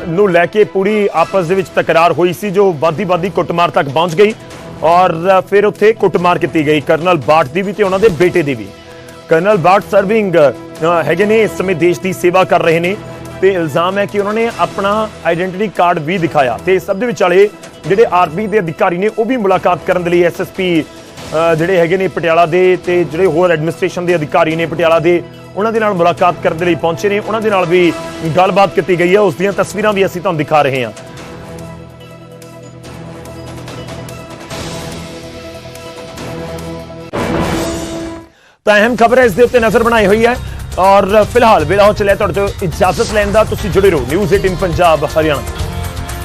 ਨੂੰ ਲੈ ਕੇ ਪੂਰੀ ਆਪਸ ਦੇ ਵਿੱਚ ਤਕਰਾਰ ਹੋਈ ਸੀ, ਜੋ ਵਾਦੀ ਵਾਦੀ ਕੁੱਟਮਾਰ ਤੱਕ ਪਹੁੰਚ ਗਈ ਔਰ ਫਿਰ ਉੱਥੇ ਕੁੱਟਮਾਰ ਕੀਤੀ ਗਈ। ਕਰਨਲ ਬਾਟ ਦੀ ਵੀ ਤੇ ਉਹਨਾਂ ਦੇ ਬੇਟੇ ਦੀ ਵੀ। ਕਰਨਲ ਬਾਟ ਸਰਵਿੰਗ ਹੈਗੇ ਨੇ, ਇਸ ਸਮੇਂ ਦੇਸ਼ ਦੀ ਸੇਵਾ ਕਰ ਰਹੇ ਨੇ ਤੇ ਇਲਜ਼ਾਮ ਹੈ ਕਿ ਉਹਨਾਂ ਨੇ ਆਪਣਾ ਆਇਡੈਂਟੀਟੀ ਕਾਰਡ ਵੀ ਦਿਖਾਇਆ ਤੇ ਸਭ ਦੇ ਵਿਚਾਲੇ ਜਿਹੜੇ ਆਰਬੀ ਦੇ ਅਧਿਕਾਰੀ ਨੇ ਉਹ ਵੀ ਮੁਲਾਕਾਤ ਕਰਨ ਦੇ ਲਈ ਐਸਐਸਪੀ ਜਿਹੜੇ ਹੈਗੇ ਨੇ ਪਟਿਆਲਾ ਦੇ ਤੇ ਜਿਹੜੇ ਹੋਰ ਐਡਮਿਨਿਸਟ੍ਰੇਸ਼ਨ ਦੇ ਅਧਿਕਾਰੀ ਨੇ ਪਟਿਆਲਾ ਦੇ, ਉਹਨਾਂ ਦੇ ਨਾਲ ਮੁਲਾਕਾਤ ਕਰਨ ਦੇ ਲਈ ਪਹੁੰਚੇ ਨੇ। ਉਹਨਾਂ ਦੇ ਨਾਲ ਵੀ ਗੱਲਬਾਤ ਕੀਤੀ ਗਈ ਹੈ। ਉਸ ਦੀਆਂ ਤਸਵੀਰਾਂ ਵੀ ਅਸੀਂ ਤੁਹਾਨੂੰ ਦਿਖਾ ਰਹੇ ਹਾਂ। ਤਾਂ ਅਹਿਮ ਖਬਰ ਹੈ, ਇਸ ਦੇ ਉੱਤੇ ਨਜ਼ਰ ਬਣਾਈ ਹੋਈ ਹੈ। ਔਰ ਫਿਲਹਾਲ ਵੇਲਾ ਹੋ ਚੱਲਿਆ ਤੁਹਾਡੇ ਤੋਂ ਇਜਾਜ਼ਤ ਲੈਣ ਦਾ ਤੁਸੀਂ ਜੁੜੇ ਰਹੋ। ਨਿਊਜ਼ 18 ਪੰਜਾਬ, ਹਰਿਆਣਾ।